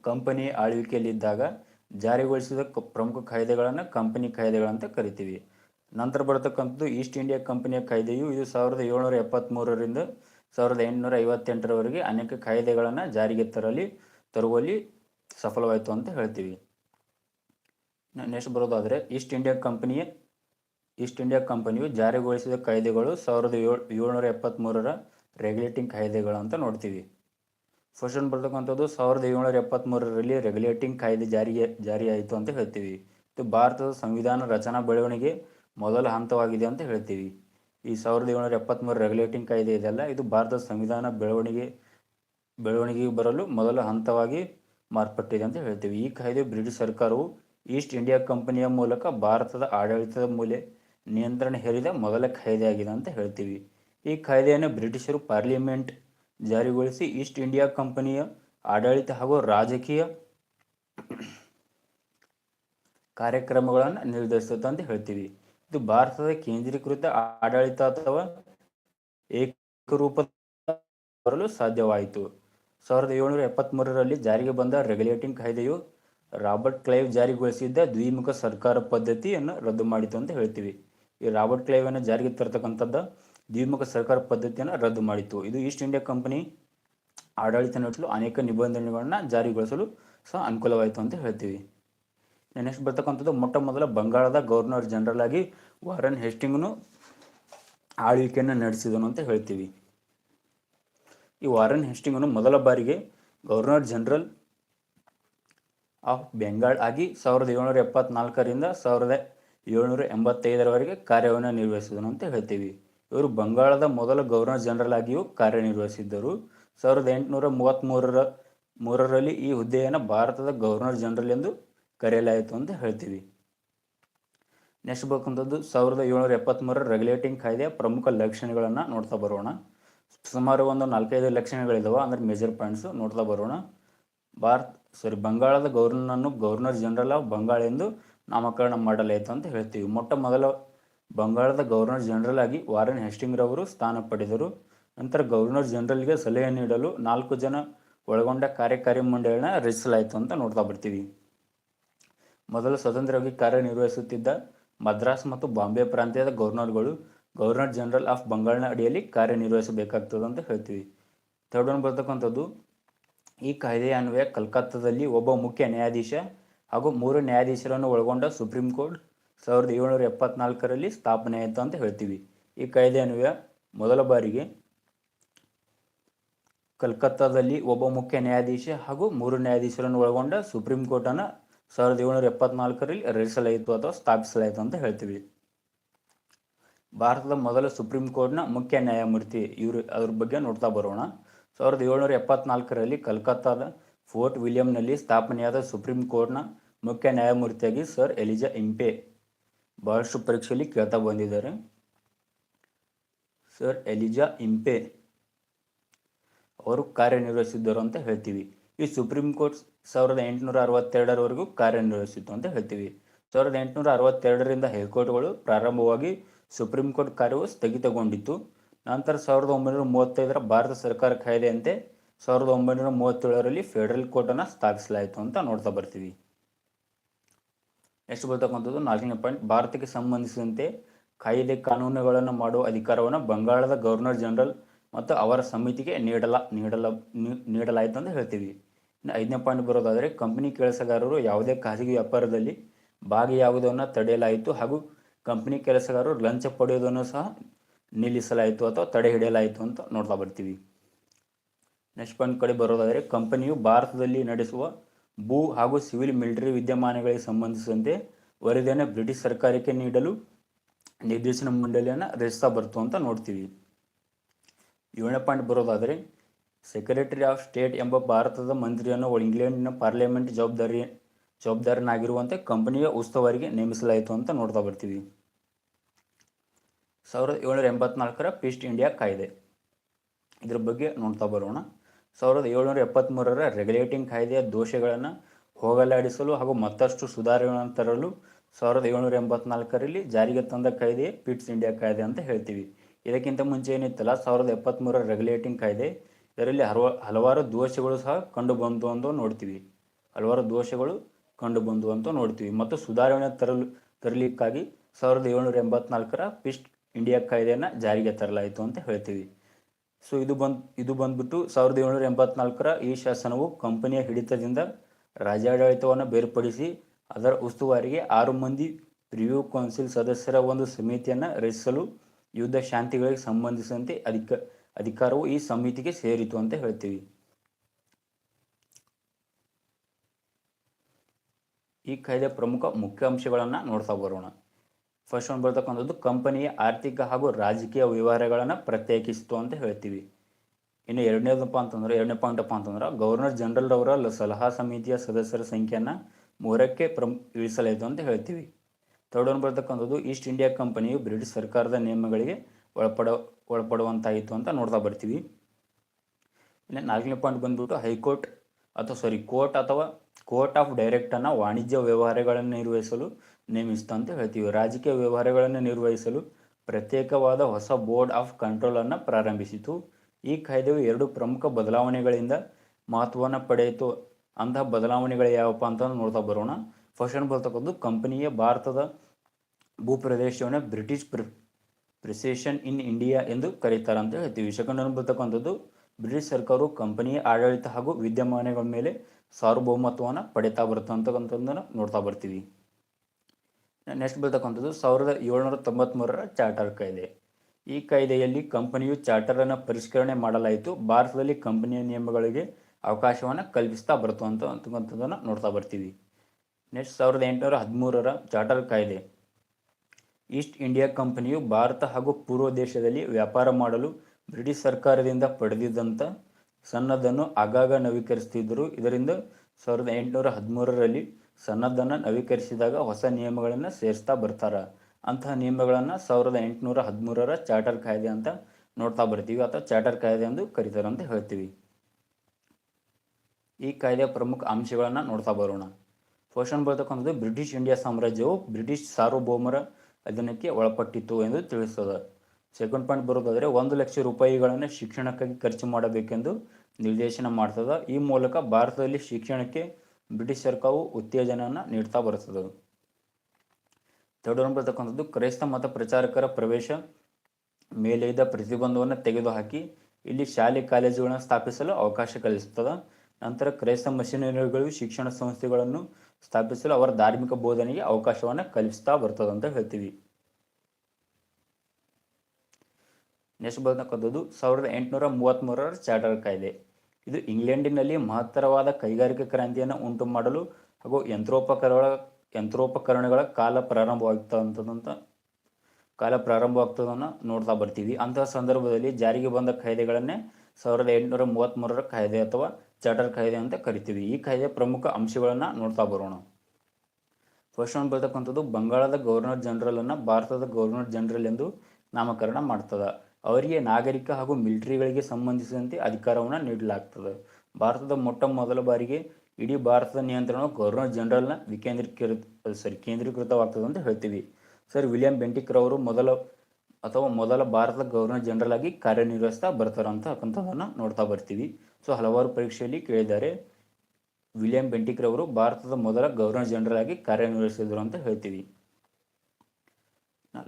ಕಂಪನಿ ಆಳ್ವಿಕೆಯಲ್ಲಿದ್ದಾಗ ಜಾರಿಗೊಳಿಸಿದ ಪ್ರಮುಖ ಕಾಯ್ದೆಗಳನ್ನು ಕಂಪನಿ ಕಾಯ್ದೆಗಳಂತ ಕರಿತೀವಿ. ನಂತರ ಬರತಕ್ಕಂಥದ್ದು ಈಸ್ಟ್ ಇಂಡಿಯಾ ಕಂಪನಿಯ ಕಾಯ್ದೆಯು ಇದು ಸಾವಿರದ ಏಳ್ನೂರ ಎಪ್ಪತ್ತ್ಮೂರರಿಂದ ಸಾವಿರದ ಎಂಟುನೂರ ಐವತ್ತೆಂಟರವರೆಗೆ ಅನೇಕ ಕಾಯ್ದೆಗಳನ್ನು ಜಾರಿಗೆ ತರಲಿ, ತರುವಲ್ಲಿ ಸಫಲವಾಯಿತು ಅಂತ ಹೇಳ್ತೀವಿ. ನೆಕ್ಸ್ಟ್ ಬರೋದಾದರೆ ಈಸ್ಟ್ ಇಂಡಿಯಾ ಕಂಪನಿಯ ಈಸ್ಟ್ ಇಂಡಿಯಾ ಕಂಪನಿಯು ಜಾರಿಗೊಳಿಸಿದ ಕಾಯ್ದೆಗಳು ಸಾವಿರದ ಏಳು ಏಳ್ನೂರ ಎಪ್ಪತ್ತ್ಮೂರರ ರೆಗ್ಯುಲೇಟಿಂಗ್ ಕಾಯ್ದೆಗಳು ಅಂತ ನೋಡ್ತೀವಿ. ಫಸ್ಟ್ ಬರ್ತಕ್ಕಂಥದ್ದು ಸಾವಿರದ ಏಳ್ನೂರ ಎಪ್ಪತ್ತ್ಮೂರರಲ್ಲಿ ರೆಗ್ಯುಲೇಟಿಂಗ್ ಕಾಯ್ದೆ ಜಾರಿಗೆ, ಜಾರಿಯಾಯಿತು ಅಂತ ಹೇಳ್ತೀವಿ. ಇದು ಭಾರತದ ಸಂವಿಧಾನ ರಚನಾ ಬೆಳವಣಿಗೆ ಮೊದಲ ಹಂತವಾಗಿದೆ ಅಂತ ಹೇಳ್ತೀವಿ. ಈ ಸಾವಿರದ ಏಳ್ನೂರ ಎಪ್ಪತ್ತ್ಮೂರು ರೆಗ್ಯುಲೇಟಿಂಗ್ ಕಾಯ್ದೆ ಇದೆಯಲ್ಲ, ಇದು ಭಾರತದ ಸಂವಿಧಾನ ಬೆಳವಣಿಗೆ, ಬೆಳವಣಿಗೆಗೆ ಬರಲು ಮೊದಲ ಹಂತವಾಗಿ ಮಾರ್ಪಟ್ಟಿದೆ ಅಂತ ಹೇಳ್ತೀವಿ. ಈ ಕಾಯ್ದೆ ಬ್ರಿಟಿಷ್ ಸರ್ಕಾರವು ಈಸ್ಟ್ ಇಂಡಿಯಾ ಕಂಪನಿಯ ಮೂಲಕ ಭಾರತದ ಆಡಳಿತದ ಮೂಲೆ ನಿಯಂತ್ರಣ ಹೇರಿದ ಮೊದಲ ಕಾಯ್ದೆಯಾಗಿದೆ ಅಂತ ಹೇಳ್ತೀವಿ. ಈ ಕಾಯ್ದೆಯನ್ನು ಬ್ರಿಟಿಷರು ಪಾರ್ಲಿಮೆಂಟ್ ಜಾರಿಗೊಳಿಸಿ ಈಸ್ಟ್ ಇಂಡಿಯಾ ಕಂಪನಿಯ ಆಡಳಿತ ಹಾಗೂ ರಾಜಕೀಯ ಕಾರ್ಯಕ್ರಮಗಳನ್ನು ನಿರ್ಧರಿಸುತ್ತೆ ಅಂತ ಹೇಳ್ತೀವಿ. ಇದು ಭಾರತದ ಕೇಂದ್ರೀಕೃತ ಆಡಳಿತ ಅಥವಾ ಏಕರೂಪ ಬರಲು ಸಾಧ್ಯವಾಯಿತು. ಸಾವಿರದ ಏಳುನೂರ ಎಪ್ಪತ್ತ್ಮೂರರಲ್ಲಿ ಜಾರಿಗೆ ಬಂದ ರೆಗ್ಯುಲೇಟಿಂಗ್ ಕಾಯ್ದೆಯು ರಾಬರ್ಟ್ ಕ್ಲೈವ್ ಜಾರಿಗೊಳಿಸಿದ್ದ ದ್ವಿಮುಖ ಸರ್ಕಾರ ಪದ್ಧತಿಯನ್ನು ರದ್ದು ಮಾಡಿತು ಅಂತ ಹೇಳ್ತೀವಿ. ಈ ರಾಬರ್ಟ್ ಕ್ಲೈವನ್ನು ಜಾರಿಗೆ ತರತಕ್ಕಂಥದ್ದು ದ್ವಿಮುಖ ಸರ್ಕಾರ ಪದ್ಧತಿಯನ್ನು ರದ್ದು ಮಾಡಿತು. ಇದು ಈಸ್ಟ್ ಇಂಡಿಯಾ ಕಂಪನಿ ಆಡಳಿತ ನಡೆಸಲು ಅನೇಕ ನಿಬಂಧನೆಗಳನ್ನು ಜಾರಿಗೊಳಿಸಲು ಸಹ ಅನುಕೂಲವಾಯಿತು ಅಂತ ಹೇಳ್ತೀವಿ. ನೆಕ್ಸ್ಟ್ ಬರ್ತಕ್ಕಂಥದ್ದು ಮೊಟ್ಟ ಮೊದಲ ಬಂಗಾಳದ ಗವರ್ನರ್ ಜನರಲ್ ಆಗಿ ವಾರನ್ ಹೆಸ್ಟಿಂಗ್ನು ಆಳ್ವಿಕೆಯನ್ನು ನಡೆಸಿದನು ಅಂತ ಹೇಳ್ತೀವಿ. ಈ ವಾರನ್ ಹೆಸ್ಟಿಂಗನು ಮೊದಲ ಬಾರಿಗೆ ಗವರ್ನರ್ ಜನರಲ್ ಆಫ್ ಬೆಂಗಾಲ್ ಆಗಿ ಸಾವಿರದ ಏಳ್ನೂರ ಎಪ್ಪತ್ನಾಲ್ಕರಿಂದ ಸಾವಿರದ ಏಳ್ನೂರ ಎಂಬತ್ತೈದರವರೆಗೆ ಕಾರ್ಯವನ್ನು ನಿರ್ವಹಿಸಿದನು ಅಂತ ಹೇಳ್ತೀವಿ. ಇವರು ಬಂಗಾಳದ ಮೊದಲ ಗವರ್ನರ್ ಜನರಲ್ ಆಗಿಯೂ ಕಾರ್ಯನಿರ್ವಹಿಸಿದ್ದರು. ಸಾವಿರದ ಎಂಟುನೂರ ಮೂವತ್ತ್ಮೂರರ ಮೂರರಲ್ಲಿ ಈ ಹುದ್ದೆಯನ್ನು ಭಾರತದ ಗವರ್ನರ್ ಜನರಲ್ ಎಂದು ಕರೆಯಲಾಯಿತು ಅಂತ ಹೇಳ್ತೀವಿ. ನೆಕ್ಸ್ಟ್ ಬೇಕಂಥದ್ದು ಸಾವಿರದ ಏಳ್ನೂರ ಎಪ್ಪತ್ತ್ಮೂರರ ರೆಗ್ಯುಲೇಟಿಂಗ್ ಕಾಯ್ದೆಯ ಪ್ರಮುಖ ಲಕ್ಷಣಗಳನ್ನು ನೋಡ್ತಾ ಬರೋಣ. ಸುಮಾರು ಒಂದು ನಾಲ್ಕೈದು ಲಕ್ಷಣಗಳಿದಾವೆ ಅಂದರೆ ಮೇಜರ್ ಪಾಯಿಂಟ್ಸು ನೋಡ್ತಾ ಬರೋಣ. ಭಾರತ್ ಸಾರಿ ಬಂಗಾಳದ ಗವರ್ನರನ್ನು ಗವರ್ನರ್ ಜನರಲ್ ಆಫ್ ಬಂಗಾಳ ಎಂದು ನಾಮಕರಣ ಮಾಡಲಾಯಿತು ಅಂತ ಹೇಳ್ತೀವಿ. ಮೊಟ್ಟ ಮೊದಲ ಬಂಗಾಳದ ಗವರ್ನರ್ ಜನರಲ್ ಆಗಿ ವಾರನ್ ಹೆಸ್ಟಿಂಗ್ ರವರು ಸ್ಥಾನ ಪಡೆದರು. ನಂತರ ಗವರ್ನರ್ ಜನರಲ್ಗೆ ಸಲಹೆ ನೀಡಲು ನಾಲ್ಕು ಜನ ಒಳಗೊಂಡ ಕಾರ್ಯಕಾರಿ ಮಂಡಳಿನ ರಚಿಸಲಾಯಿತು ಅಂತ ನೋಡ್ತಾ ಬರ್ತೀವಿ. ಮೊದಲು ಸ್ವತಂತ್ರವಾಗಿ ಕಾರ್ಯನಿರ್ವಹಿಸುತ್ತಿದ್ದ ಮದ್ರಾಸ್ ಮತ್ತು ಬಾಂಬೆ ಪ್ರಾಂತ್ಯದ ಗವರ್ನರ್ಗಳು ಗವರ್ನರ್ ಜನರಲ್ ಆಫ್ ಬಂಗಾಳನ ಅಡಿಯಲ್ಲಿ ಕಾರ್ಯನಿರ್ವಹಿಸಬೇಕಾಗ್ತದೆ ಅಂತ ಹೇಳ್ತೀವಿ. ಥರ್ಡ್ ಒನ್ ಬರ್ತಕ್ಕಂಥದ್ದು, ಈ ಕಾಯ್ದೆಯ ಅನ್ವಯ ಕಲ್ಕತ್ತಾದಲ್ಲಿ ಒಬ್ಬ ಮುಖ್ಯ ನ್ಯಾಯಾಧೀಶ ಹಾಗೂ ಮೂರು ನ್ಯಾಯಾಧೀಶರನ್ನು ಒಳಗೊಂಡ ಸುಪ್ರೀಂ ಕೋರ್ಟ್ ಸಾವಿರದ ಏಳ್ನೂರ ಎಪ್ಪತ್ನಾಲ್ಕರಲ್ಲಿ ಸ್ಥಾಪನೆ ಆಯಿತು ಅಂತ ಹೇಳ್ತೀವಿ. ಈ ಕಾಯ್ದೆ ಅನ್ವಯ ಮೊದಲ ಬಾರಿಗೆ ಕಲ್ಕತ್ತಾದಲ್ಲಿ ಒಬ್ಬ ಮುಖ್ಯ ನ್ಯಾಯಾಧೀಶ ಹಾಗೂ ಮೂರು ನ್ಯಾಯಾಧೀಶರನ್ನು ಒಳಗೊಂಡ ಸುಪ್ರೀಂ ಕೋರ್ಟನ್ನು ಸಾವಿರದ ಏಳ್ನೂರ ಎಪ್ಪತ್ನಾಲ್ಕರಲ್ಲಿ ರಚಿಸಲಾಯಿತು ಅಥವಾ ಸ್ಥಾಪಿಸಲಾಯಿತು ಅಂತ ಹೇಳ್ತೀವಿ. ಭಾರತದ ಮೊದಲ ಸುಪ್ರೀಂ ಕೋರ್ಟ್ನ ಮುಖ್ಯ ನ್ಯಾಯಮೂರ್ತಿ ಇವರು ಅದ್ರ ಬಗ್ಗೆ ನೋಡ್ತಾ ಬರೋಣ. ಸಾವಿರದ ಏಳ್ನೂರ ಎಪ್ಪತ್ನಾಲ್ಕರಲ್ಲಿ ಕಲ್ಕತ್ತಾದ ಫೋರ್ಟ್ ವಿಲಿಯಂನಲ್ಲಿ ಸ್ಥಾಪನೆಯಾದ ಸುಪ್ರೀಂ ಕೋರ್ಟ್ನ ಮುಖ್ಯ ನ್ಯಾಯಮೂರ್ತಿಯಾಗಿ ಸರ್ ಎಲಿಜಾ ಇಂಪೆ ಬಹಳಷ್ಟು ಪರೀಕ್ಷೆಯಲ್ಲಿ ಕೇಳ್ತಾ ಬಂದಿದ್ದಾರೆ. ಸರ್ ಎಲಿಜಾ ಇಂಪೆ ಅವರು ಕಾರ್ಯನಿರ್ವಹಿಸಿದ್ದರು ಅಂತ ಹೇಳ್ತೀವಿ. ಈ ಸುಪ್ರೀಂ ಕೋರ್ಟ್ ಸಾವಿರದ ಎಂಟುನೂರ ಅರವತ್ತೆರಡರವರೆಗೂ ಕಾರ್ಯನಿರ್ವಹಿಸಿತ್ತು ಅಂತ ಹೇಳ್ತೀವಿ. ಸಾವಿರದ ಎಂಟುನೂರ ಅರವತ್ತೆರಡರಿಂದ ಹೈಕೋರ್ಟ್ಗಳು ಪ್ರಾರಂಭವಾಗಿ ಸುಪ್ರೀಂ ಕೋರ್ಟ್ ಕಾರ್ಯವು ಸ್ಥಗಿತಗೊಂಡಿತ್ತು. ನಂತರ ಸಾವಿರದ ಒಂಬೈನೂರ ಮೂವತ್ತೈದರ ಭಾರತ ಸರ್ಕಾರ ಕಾಯ್ದೆಯಂತೆ ಸಾವಿರದ ಒಂಬೈನೂರ ಮೂವತ್ತೇಳರಲ್ಲಿ ಫೆಡರಲ್ ಕೋರ್ಟನ್ನು ಸ್ಥಾಪಿಸಲಾಯಿತು ಅಂತ ನೋಡ್ತಾ ಬರ್ತೀವಿ. ನೆಕ್ಸ್ಟ್ ಬರ್ತಕ್ಕಂಥದ್ದು ನಾಲ್ಕನೇ ಪಾಯಿಂಟ್, ಭಾರತಕ್ಕೆ ಸಂಬಂಧಿಸಿದಂತೆ ಕಾಯ್ದೆ ಕಾನೂನುಗಳನ್ನು ಮಾಡುವ ಅಧಿಕಾರವನ್ನು ಬಂಗಾಳದ ಗವರ್ನರ್ ಜನರಲ್ ಮತ್ತು ಅವರ ಸಮಿತಿಗೆ ನೀಡಲ ನೀಡಲ ನೀಡಲಾಯಿತು ಅಂತ ಹೇಳ್ತೀವಿ. ಐದನೇ ಪಾಯಿಂಟ್ ಬರೋದಾದರೆ ಕಂಪನಿ ಕೆಲಸಗಾರರು ಯಾವುದೇ ಖಾಸಗಿ ವ್ಯಾಪಾರದಲ್ಲಿ ಭಾಗಿಯಾಗುವುದನ್ನು ತಡೆಯಲಾಯಿತು ಹಾಗೂ ಕಂಪನಿ ಕೆಲಸಗಾರರು ಲಂಚ ಪಡೆಯೋದನ್ನು ಸಹ ನಿಲ್ಲಿಸಲಾಯಿತು ಅಥವಾ ತಡೆ ಹಿಡಿಯಲಾಯಿತು ಅಂತ ನೋಡ್ತಾ ಬರ್ತೀವಿ. ನೆಕ್ಸ್ಟ್ ಪಾಯಿಂಟ್ ಕಡೆ ಬರೋದಾದರೆ ಕಂಪನಿಯು ಭಾರತದಲ್ಲಿ ನಡೆಸುವ ಭೂ ಹಾಗೂ ಸಿವಿಲ್ ಮಿಲಿಟರಿ ವಿದ್ಯಮಾನಗಳಿಗೆ ಸಂಬಂಧಿಸಿದಂತೆ ವರದಿಯನ್ನು ಬ್ರಿಟಿಷ್ ಸರ್ಕಾರಕ್ಕೆ ನೀಡಲು ನಿರ್ದೇಶನ ಮಂಡಳಿಯನ್ನು ರಚಿಸ್ತಾ ಬರ್ತು ಅಂತ ನೋಡ್ತೀವಿ. ಏಳನೇ ಪಾಯಿಂಟ್ ಬರೋದಾದರೆ ಸೆಕ್ರೆಟರಿ ಆಫ್ ಸ್ಟೇಟ್ ಎಂಬ ಭಾರತದ ಮಂತ್ರಿಯನ್ನು ಇಂಗ್ಲೆಂಡಿನ ಪಾರ್ಲಿಮೆಂಟ್ ಜವಾಬ್ದಾರಿ ಜವಾಬ್ದಾರನಾಗಿರುವಂತೆ ಕಂಪನಿಯ ಉಸ್ತುವಾರಿಗೆ ನೇಮಿಸಲಾಯಿತು ಅಂತ ನೋಡ್ತಾ ಬರ್ತೀವಿ. ಸಾವಿರದ ಏಳ್ನೂರ ಎಂಬತ್ನಾಲ್ಕರ ಪೀಸ್ಟ್ ಇಂಡಿಯಾ ಕಾಯ್ದೆ. ಇದ್ರ ಬಗ್ಗೆ ನೋಡ್ತಾ ಬರೋಣ. ಸಾವಿರದ ಏಳ್ನೂರ ಎಪ್ಪತ್ತ್ಮೂರರ ರೆಗ್ಯುಲೇಟಿಂಗ್ ಕಾಯ್ದೆಯ ದೋಷಗಳನ್ನು ಹೋಗಲಾಡಿಸಲು ಹಾಗೂ ಮತ್ತಷ್ಟು ಸುಧಾರಣೆಗಳನ್ನು ತರಲು ಸಾವಿರದ ಏಳ್ನೂರ ಎಂಬತ್ನಾಲ್ಕರಲ್ಲಿ ಜಾರಿಗೆ ತಂದ ಕಾಯ್ದೆ ಪಿಟ್ಸ್ ಇಂಡಿಯಾ ಕಾಯ್ದೆ ಅಂತ ಹೇಳ್ತೀವಿ. ಇದಕ್ಕಿಂತ ಮುಂಚೆ ಏನಿತ್ತಲ್ಲ, ಸಾವಿರದ ಎಪ್ಪತ್ತ್ಮೂರರ ರೆಗ್ಯುಲೇಟಿಂಗ್ ಕಾಯ್ದೆ. ಇದರಲ್ಲಿ ಹಲವ ಹಲವಾರು ದೋಷಗಳು ಸಹ ಕಂಡು ಬಂತು ಅಂತ ನೋಡ್ತೀವಿ. ಹಲವಾರು ದೋಷಗಳು ಕಂಡು ಬಂದು ಅಂತ ನೋಡ್ತೀವಿ. ಮತ್ತು ಸುಧಾರಣೆ ತರಲು, ತರಲಿಕ್ಕಾಗಿ ಸಾವಿರದ ಏಳ್ನೂರ ಎಂಬತ್ನಾಲ್ಕರ ಪಿಸ್ಟ್ ಇಂಡಿಯಾ ಕಾಯ್ದೆಯನ್ನು ಜಾರಿಗೆ ತರಲಾಯಿತು ಅಂತ ಹೇಳ್ತೀವಿ. ಸೊ, ಇದು ಬಂದು, ಇದು ಬಂದ್ಬಿಟ್ಟು ಸಾವಿರದ ಏಳ್ನೂರ ಎಂಬತ್ನಾಲ್ಕರ ಈ ಶಾಸನವು ಕಂಪನಿಯ ಹಿಡಿತದಿಂದ ರಾಜ್ಯಾಡಳಿತವನ್ನು ಬೇರ್ಪಡಿಸಿ ಅದರ ಉಸ್ತುವಾರಿಗೆ ಆರು ಮಂದಿ ರಿವ್ಯೂ ಕೌನ್ಸಿಲ್ ಸದಸ್ಯರ ಒಂದು ಸಮಿತಿಯನ್ನು ರಚಿಸಲು ಯುದ್ಧ ಶಾಂತಿಗಳಿಗೆ ಸಂಬಂಧಿಸಿದಂತೆ ಅಧಿಕ ಅಧಿಕಾರವು ಈ ಸಮಿತಿಗೆ ಸೇರಿತು ಅಂತ ಹೇಳ್ತೀವಿ. ಈ ಕಾಯ್ದೆ ಪ್ರಮುಖ ಮುಖ್ಯ ಅಂಶಗಳನ್ನು ನೋಡ್ತಾ ಬರೋಣ. ಫಸ್ಟ್ ಒಂದು ಬರ್ತಕ್ಕಂಥದ್ದು ಕಂಪನಿಯ ಆರ್ಥಿಕ ಹಾಗೂ ರಾಜಕೀಯ ವ್ಯವಹಾರಗಳನ್ನು ಪ್ರತ್ಯೇಕಿಸಿತು ಅಂತ ಹೇಳ್ತೀವಿ. ಇನ್ನು ಎರಡನೇದಪ್ಪ ಅಂತಂದ್ರೆ, ಎರಡನೇ ಪಾಯಿಂಟಪ್ಪ ಅಂತಂದ್ರೆ ಗವರ್ನರ್ ಜನರಲ್ ಅವರ ಸಲಹಾ ಸಮಿತಿಯ ಸದಸ್ಯರ ಸಂಖ್ಯೆಯನ್ನು ಮೂರಕ್ಕೆ ಪ್ರಮ್, ಇಳಿಸಲಾಯಿತು ಅಂತ ಹೇಳ್ತೀವಿ. ತರ್ಡ್ ಒಂದು ಬರ್ತಕ್ಕಂಥದ್ದು ಈಸ್ಟ್ ಇಂಡಿಯಾ ಕಂಪನಿಯು ಬ್ರಿಟಿಷ್ ಸರ್ಕಾರದ ನಿಯಮಗಳಿಗೆ ಒಳಪಡ ಒಳಪಡುವಂತಾಯಿತು ಅಂತ ನೋಡ್ತಾ ಬರ್ತೀವಿ. ಇನ್ನು ನಾಲ್ಕನೇ ಪಾಯಿಂಟ್ ಬಂದ್ಬಿಟ್ಟು ಹೈಕೋರ್ಟ್ ಅಥವಾ ಸಾರಿ ಕೋರ್ಟ್ ಅಥವಾ ಕೋರ್ಟ್ ಆಫ್ ಡೈರೆಕ್ಟನ್ನು ವಾಣಿಜ್ಯ ವ್ಯವಹಾರಗಳನ್ನು ನಿರ್ವಹಿಸಲು ನೇಮಿಸಿತು ಅಂತ ಹೇಳ್ತೀವಿ. ರಾಜಕೀಯ ವ್ಯವಹಾರಗಳನ್ನು ನಿರ್ವಹಿಸಲು ಪ್ರತ್ಯೇಕವಾದ ಹೊಸ ಬೋರ್ಡ್ ಆಫ್ ಕಂಟ್ರೋಲನ್ನು ಪ್ರಾರಂಭಿಸಿತು. ಈ ಕಾಯ್ದೆಯು ಎರಡು ಪ್ರಮುಖ ಬದಲಾವಣೆಗಳಿಂದ ಮಹತ್ವವನ್ನು ಪಡೆಯಿತು. ಅಂತಹ ಬದಲಾವಣೆಗಳು ಯಾವಪ್ಪ ಅಂತ ನೋಡ್ತಾ ಬರೋಣ. ಫಸ್ಟ್ ಬರ್ತಕ್ಕಂಥದ್ದು ಕಂಪನಿಯ ಭಾರತದ ಭೂಪ್ರದೇಶವನ್ನು ಬ್ರಿಟಿಷ್ ಪ್ರ ಪ್ರಿಸೇಷನ್ ಇನ್ ಇಂಡಿಯಾ ಎಂದು ಕರೀತಾರೆ ಅಂತ ಹೇಳ್ತೀವಿ. ಸೆಕೆಂಡ್ ಬರ್ತಕ್ಕಂಥದ್ದು ಬ್ರಿಟಿಷ್ ಸರ್ಕಾರವು ಕಂಪನಿಯ ಆಡಳಿತ ಹಾಗೂ ವಿದ್ಯಮಾನಗಳ ಮೇಲೆ ಸಾರ್ವಭೌಮತ್ವವನ್ನು ಪಡಿತಾ ಬರುತ್ತೆ ಅಂತಕ್ಕಂಥದ್ದನ್ನು ನೋಡ್ತಾ ಬರ್ತೀವಿ. ನೆಕ್ಸ್ಟ್ ಬರ್ತಕ್ಕಂಥದ್ದು ಸಾವಿರದ ಏಳ್ನೂರ ತೊಂಬತ್ತ್ಮೂರರ ಚಾರ್ಟರ್ ಕಾಯ್ದೆ. ಈ ಕಾಯ್ದೆಯಲ್ಲಿ ಕಂಪನಿಯು ಚಾರ್ಟರನ್ನು ಪರಿಷ್ಕರಣೆ ಮಾಡಲಾಯಿತು. ಭಾರತದಲ್ಲಿ ಕಂಪನಿಯ ನಿಯಮಗಳಿಗೆ ಅವಕಾಶವನ್ನು ಕಲ್ಪಿಸ್ತಾ ಬರ್ತು ಅಂತ ಅಂತಕ್ಕಂಥದ್ದನ್ನು ನೋಡ್ತಾ ಬರ್ತೀವಿ. ನೆಕ್ಸ್ಟ್ ಸಾವಿರದ ಎಂಟುನೂರ ಹದಿಮೂರರ ಚಾರ್ಟರ್ ಕಾಯ್ದೆ. ಈಸ್ಟ್ ಇಂಡಿಯಾ ಕಂಪನಿಯು ಭಾರತ ಹಾಗೂ ಪೂರ್ವ ದೇಶದಲ್ಲಿ ವ್ಯಾಪಾರ ಮಾಡಲು ಬ್ರಿಟಿಷ್ ಸರ್ಕಾರದಿಂದ ಪಡೆದಿದ್ದಂಥ ಸನ್ನದ್ದನ್ನು ಆಗಾಗ ನವೀಕರಿಸ್ತಿದ್ದರು. ಇದರಿಂದ ಸಾವಿರದ ಎಂಟುನೂರ ಹದಿಮೂರರಲ್ಲಿ ಸನ್ನದ್ದನ್ನು ನವೀಕರಿಸಿದಾಗ ಹೊಸ ನಿಯಮಗಳನ್ನು ಸೇರಿಸ್ತಾ ಬರ್ತಾರೆ. ಅಂತಹ ನಿಯಮಗಳನ್ನು ಸಾವಿರದ ಎಂಟುನೂರ ಹದಿಮೂರರ ಚಾರ್ಟರ್ ಕಾಯ್ದೆ ಅಂತ ನೋಡ್ತಾ ಬರ್ತೀವಿ. ಅಥವಾ ಚಾರ್ಟರ್ ಕಾಯ್ದೆ ಎಂದು ಕರೀತಾರೆ ಅಂತ ಹೇಳ್ತೀವಿ. ಈ ಕಾಯ್ದೆಯ ಪ್ರಮುಖ ಅಂಶಗಳನ್ನು ನೋಡ್ತಾ ಬರೋಣ. ಫೋಷನ್ ಬರ್ತಕ್ಕಂಥದ್ದು ಬ್ರಿಟಿಷ್ ಇಂಡಿಯಾ ಸಾಮ್ರಾಜ್ಯವು ಬ್ರಿಟಿಷ್ ಸಾರ್ವಭೌಮರ ಅಧೀನಕ್ಕೆ ಒಳಪಟ್ಟಿತ್ತು ಎಂದು ತಿಳಿಸ್ತದೆ. ಸೆಕೆಂಡ್ ಪಾಯಿಂಟ್ ಬರೋದಾದರೆ ಒಂದು ಲಕ್ಷ ರೂಪಾಯಿಗಳನ್ನು ಶಿಕ್ಷಣಕ್ಕಾಗಿ ಖರ್ಚು ಮಾಡಬೇಕೆಂದು ನಿರ್ದೇಶನ ಮಾಡ್ತದೆ. ಈ ಮೂಲಕ ಭಾರತದಲ್ಲಿ ಶಿಕ್ಷಣಕ್ಕೆ ಬ್ರಿಟಿಷ್ ಸರ್ಕಾರವು ಉತ್ತೇಜನವನ್ನು ನೀಡ್ತಾ ಬರುತ್ತದೆ. ತರ್ಡ್ ನಂಬರ್ ತಕ್ಕಂಥದ್ದು ಕ್ರೈಸ್ತ ಮತ ಪ್ರಚಾರಕರ ಪ್ರವೇಶ ಮೇಲಿದ್ದ ಪ್ರತಿಬಂಧವನ್ನು ತೆಗೆದುಹಾಕಿ ಇಲ್ಲಿ ಶಾಲೆ, ಕಾಲೇಜುಗಳನ್ನು ಸ್ಥಾಪಿಸಲು ಅವಕಾಶ ಕಲ್ಪಿಸುತ್ತದೆ ನಂತರ ಕ್ರೈಸ್ತ ಮಷಿನರಿಗಳು ಶಿಕ್ಷಣ ಸಂಸ್ಥೆಗಳನ್ನು ಸ್ಥಾಪಿಸಲು ಅವರ ಧಾರ್ಮಿಕ ಬೋಧನೆಗೆ ಅವಕಾಶವನ್ನು ಕಲ್ಪಿಸ್ತಾ ಬರ್ತದೆ ಅಂತ ಹೇಳ್ತೀವಿ. ನೆಕ್ಸ್ಟ್ ಬರ್ತಕ್ಕಂಥದ್ದು ಸಾವಿರದ ಎಂಟುನೂರ ಮೂವತ್ತ್ಮೂರರ ಚಾರ್ಟರ್ ಕಾಯ್ದೆ. ಇದು ಇಂಗ್ಲೆಂಡಿನಲ್ಲಿ ಮಹತ್ತರವಾದ ಕೈಗಾರಿಕಾ ಕ್ರಾಂತಿಯನ್ನು ಉಂಟು ಮಾಡಲು ಹಾಗೂ ಯಂತ್ರೋಪಕರಣಗಳ ಯಂತ್ರೋಪಕರಣಗಳ ಕಾಲ ಪ್ರಾರಂಭವಾಗ್ತದಂತ ಕಾಲ ಪ್ರಾರಂಭವಾಗ್ತದನ್ನು ನೋಡ್ತಾ ಬರ್ತೀವಿ. ಅಂತಹ ಸಂದರ್ಭದಲ್ಲಿ ಜಾರಿಗೆ ಬಂದ ಕಾಯ್ದೆಗಳನ್ನೇ ಸಾವಿರದ ಎಂಟುನೂರ ಮೂವತ್ತ್ಮೂರರ ಕಾಯ್ದೆ ಅಥವಾ ಚಾರ್ಟರ್ ಕಾಯ್ದೆ ಅಂತ ಕರಿತೀವಿ. ಈ ಕಾಯ್ದೆಯ ಪ್ರಮುಖ ಅಂಶಗಳನ್ನು ನೋಡ್ತಾ ಬರೋಣ. ಫಸ್ಟ್ ಒಂದು ಬರ್ತಕ್ಕಂಥದ್ದು ಬಂಗಾಳದ ಗವರ್ನರ್ ಜನರಲನ್ನು ಭಾರತದ ಗವರ್ನರ್ ಜನರಲ್ ಎಂದು ನಾಮಕರಣ ಮಾಡ್ತದೆ. ಅವರಿಗೆ ನಾಗರಿಕ ಹಾಗೂ ಮಿಲಿಟರಿಗಳಿಗೆ ಸಂಬಂಧಿಸಿದಂತೆ ಅಧಿಕಾರವನ್ನು ನೀಡಲಾಗ್ತದೆ. ಭಾರತದ ಮೊಟ್ಟ ಮೊದಲ ಬಾರಿಗೆ ಇಡೀ ಭಾರತದ ನಿಯಂತ್ರಣವು ಗವರ್ನರ್ ಜನರಲ್ನ ವಿಕೇಂದ್ರೀಕೃತ ಸಾರಿ ಕೇಂದ್ರೀಕೃತವಾಗ್ತದೆ ಅಂತ ಹೇಳ್ತೀವಿ. ಸರ್ ವಿಲಿಯಂ ಬೆಂಟಿಕ್ ಅವರು ಮೊದಲ ಅಥವಾ ಮೊದಲ ಭಾರತದ ಗವರ್ನರ್ ಜನರಲ್ ಆಗಿ ಕಾರ್ಯನಿರ್ವಹಿಸ್ತಾ ಬರ್ತಾರಂತಕ್ಕಂಥದನ್ನು ನೋಡ್ತಾ ಬರ್ತೀವಿ. ಸೊ ಹಲವಾರು ಪರೀಕ್ಷೆಯಲ್ಲಿ ಕೇಳಿದ್ದಾರೆ. ವಿಲಿಯಂ ಬೆಂಟಿಕ್ರ್ ಅವರು ಭಾರತದ ಮೊದಲ ಗವರ್ನರ್ ಜನರಲ್ ಆಗಿ ಕಾರ್ಯನಿರ್ವಹಿಸಿದರು ಅಂತ ಹೇಳ್ತೀವಿ.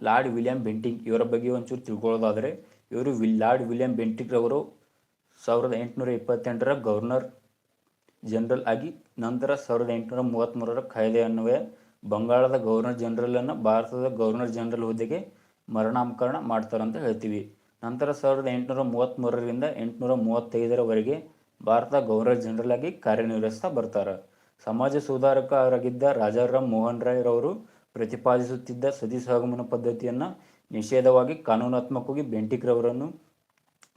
ಲಾರ್ಡ್ ವಿಲಿಯಂ ಬೆಂಟಿಂಗ್ ಇವರ ಬಗ್ಗೆ ಒಂಚೂರು ತಿಳ್ಕೊಳ್ಳೋದಾದರೆ, ಇವರು ವಿ ಲಾರ್ಡ್ ವಿಲಿಯಂ ಬೆಂಟಿಕ್ ಅವರು ಸಾವಿರದ ಎಂಟುನೂರ ಇಪ್ಪತ್ತೆಂಟರ ಗವರ್ನರ್ ಜನರಲ್ ಆಗಿ, ನಂತರ ಸಾವಿರದ ಎಂಟುನೂರ ಮೂವತ್ತ್ಮೂರರ ಕಾಯ್ದೆ ಅನ್ವಯ ಬಂಗಾಳದ ಗವರ್ನರ್ ಜನರಲನ್ನು ಭಾರತದ ಗವರ್ನರ್ ಜನರಲ್ ಹುದ್ದೆಗೆ ಮರಣಾಮಕರಣ ಮಾಡ್ತಾರೆ ಅಂತ ಹೇಳ್ತೀವಿ. ನಂತರ ಸಾವಿರದ ಎಂಟುನೂರ ಮೂವತ್ತ್ಮೂರರಿಂದ ಎಂಟುನೂರ ಮೂವತ್ತೈದರವರೆಗೆ ಭಾರತ ಗವರ್ನರ್ ಜನರಲ್ ಆಗಿ ಕಾರ್ಯನಿರ್ವಹಿಸ್ತಾ ಬರ್ತಾರೆ. ಸಮಾಜ ಸುಧಾರಕರಾಗಿದ್ದ ರಾಜಾರಾಮ್ ಮೋಹನ್ ರಾಯ್ ರವರು ಪ್ರತಿಪಾದಿಸುತ್ತಿದ್ದ ಸತಿ ಸಹಗಮನ ಪದ್ಧತಿಯನ್ನು ನಿಷೇಧವಾಗಿ ಕಾನೂನಾತ್ಮಕವಾಗಿ ಬೆಂಟಿಕ್ರವರನ್ನು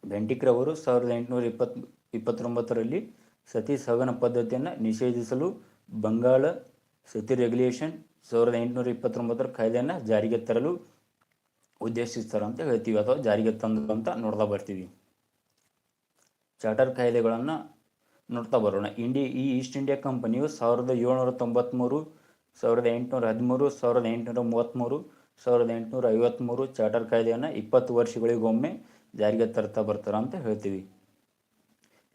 ಬೆಂಟಿಕ್ರವರು ಸಾವಿರದ ಎಂಟುನೂರ ಇಪ್ಪತ್, ಇಪ್ಪತ್ತೊಂಬತ್ತರಲ್ಲಿ ಸತಿ ಸಹಗಮನ ಪದ್ಧತಿಯನ್ನು ನಿಷೇಧಿಸಲು ಬಂಗಾಳ ಸತಿ ರೆಗ್ಯುಲೇಷನ್ ಸಾವಿರದ ಎಂಟುನೂರ ಇಪ್ಪತ್ತೊಂಬತ್ತರ ಕಾಯ್ದೆಯನ್ನು ಜಾರಿಗೆ ತರಲು ಉದ್ದೇಶಿಸ್ತಾರೆ ಅಂತ ಹೇಳ್ತೀವಿ ಅಥವಾ ಜಾರಿಗೆ ತಂದರು ಅಂತ ನೋಡ್ತಾ ಬರ್ತೀವಿ. ಚಾರ್ಟರ್ ಕಾಯ್ದೆಗಳನ್ನು ನೋಡ್ತಾ ಬರೋಣ. ಇಂಡಿ, ಈ ಈಸ್ಟ್ ಇಂಡಿಯಾ ಕಂಪನಿಯು ಸಾವಿರದ ಏಳ್ನೂರ ತೊಂಬತ್ತ್ಮೂರು ಸಾವಿರದ ಎಂಟುನೂರ ಹದಿಮೂರು, ಸಾವಿರದ ಎಂಟುನೂರ ಮೂವತ್ತ್ಮೂರು ಸಾವಿರದ ಎಂಟುನೂರ ಐವತ್ತ್ಮೂರು ಚಾರ್ಟರ್ ಕಾಯ್ದೆಯನ್ನು ಇಪ್ಪತ್ತು ವರ್ಷಗಳಿಗೊಮ್ಮೆ ಜಾರಿಗೆ ತರ್ತಾ ಬರ್ತಾರೆ ಅಂತ ಹೇಳ್ತೀವಿ.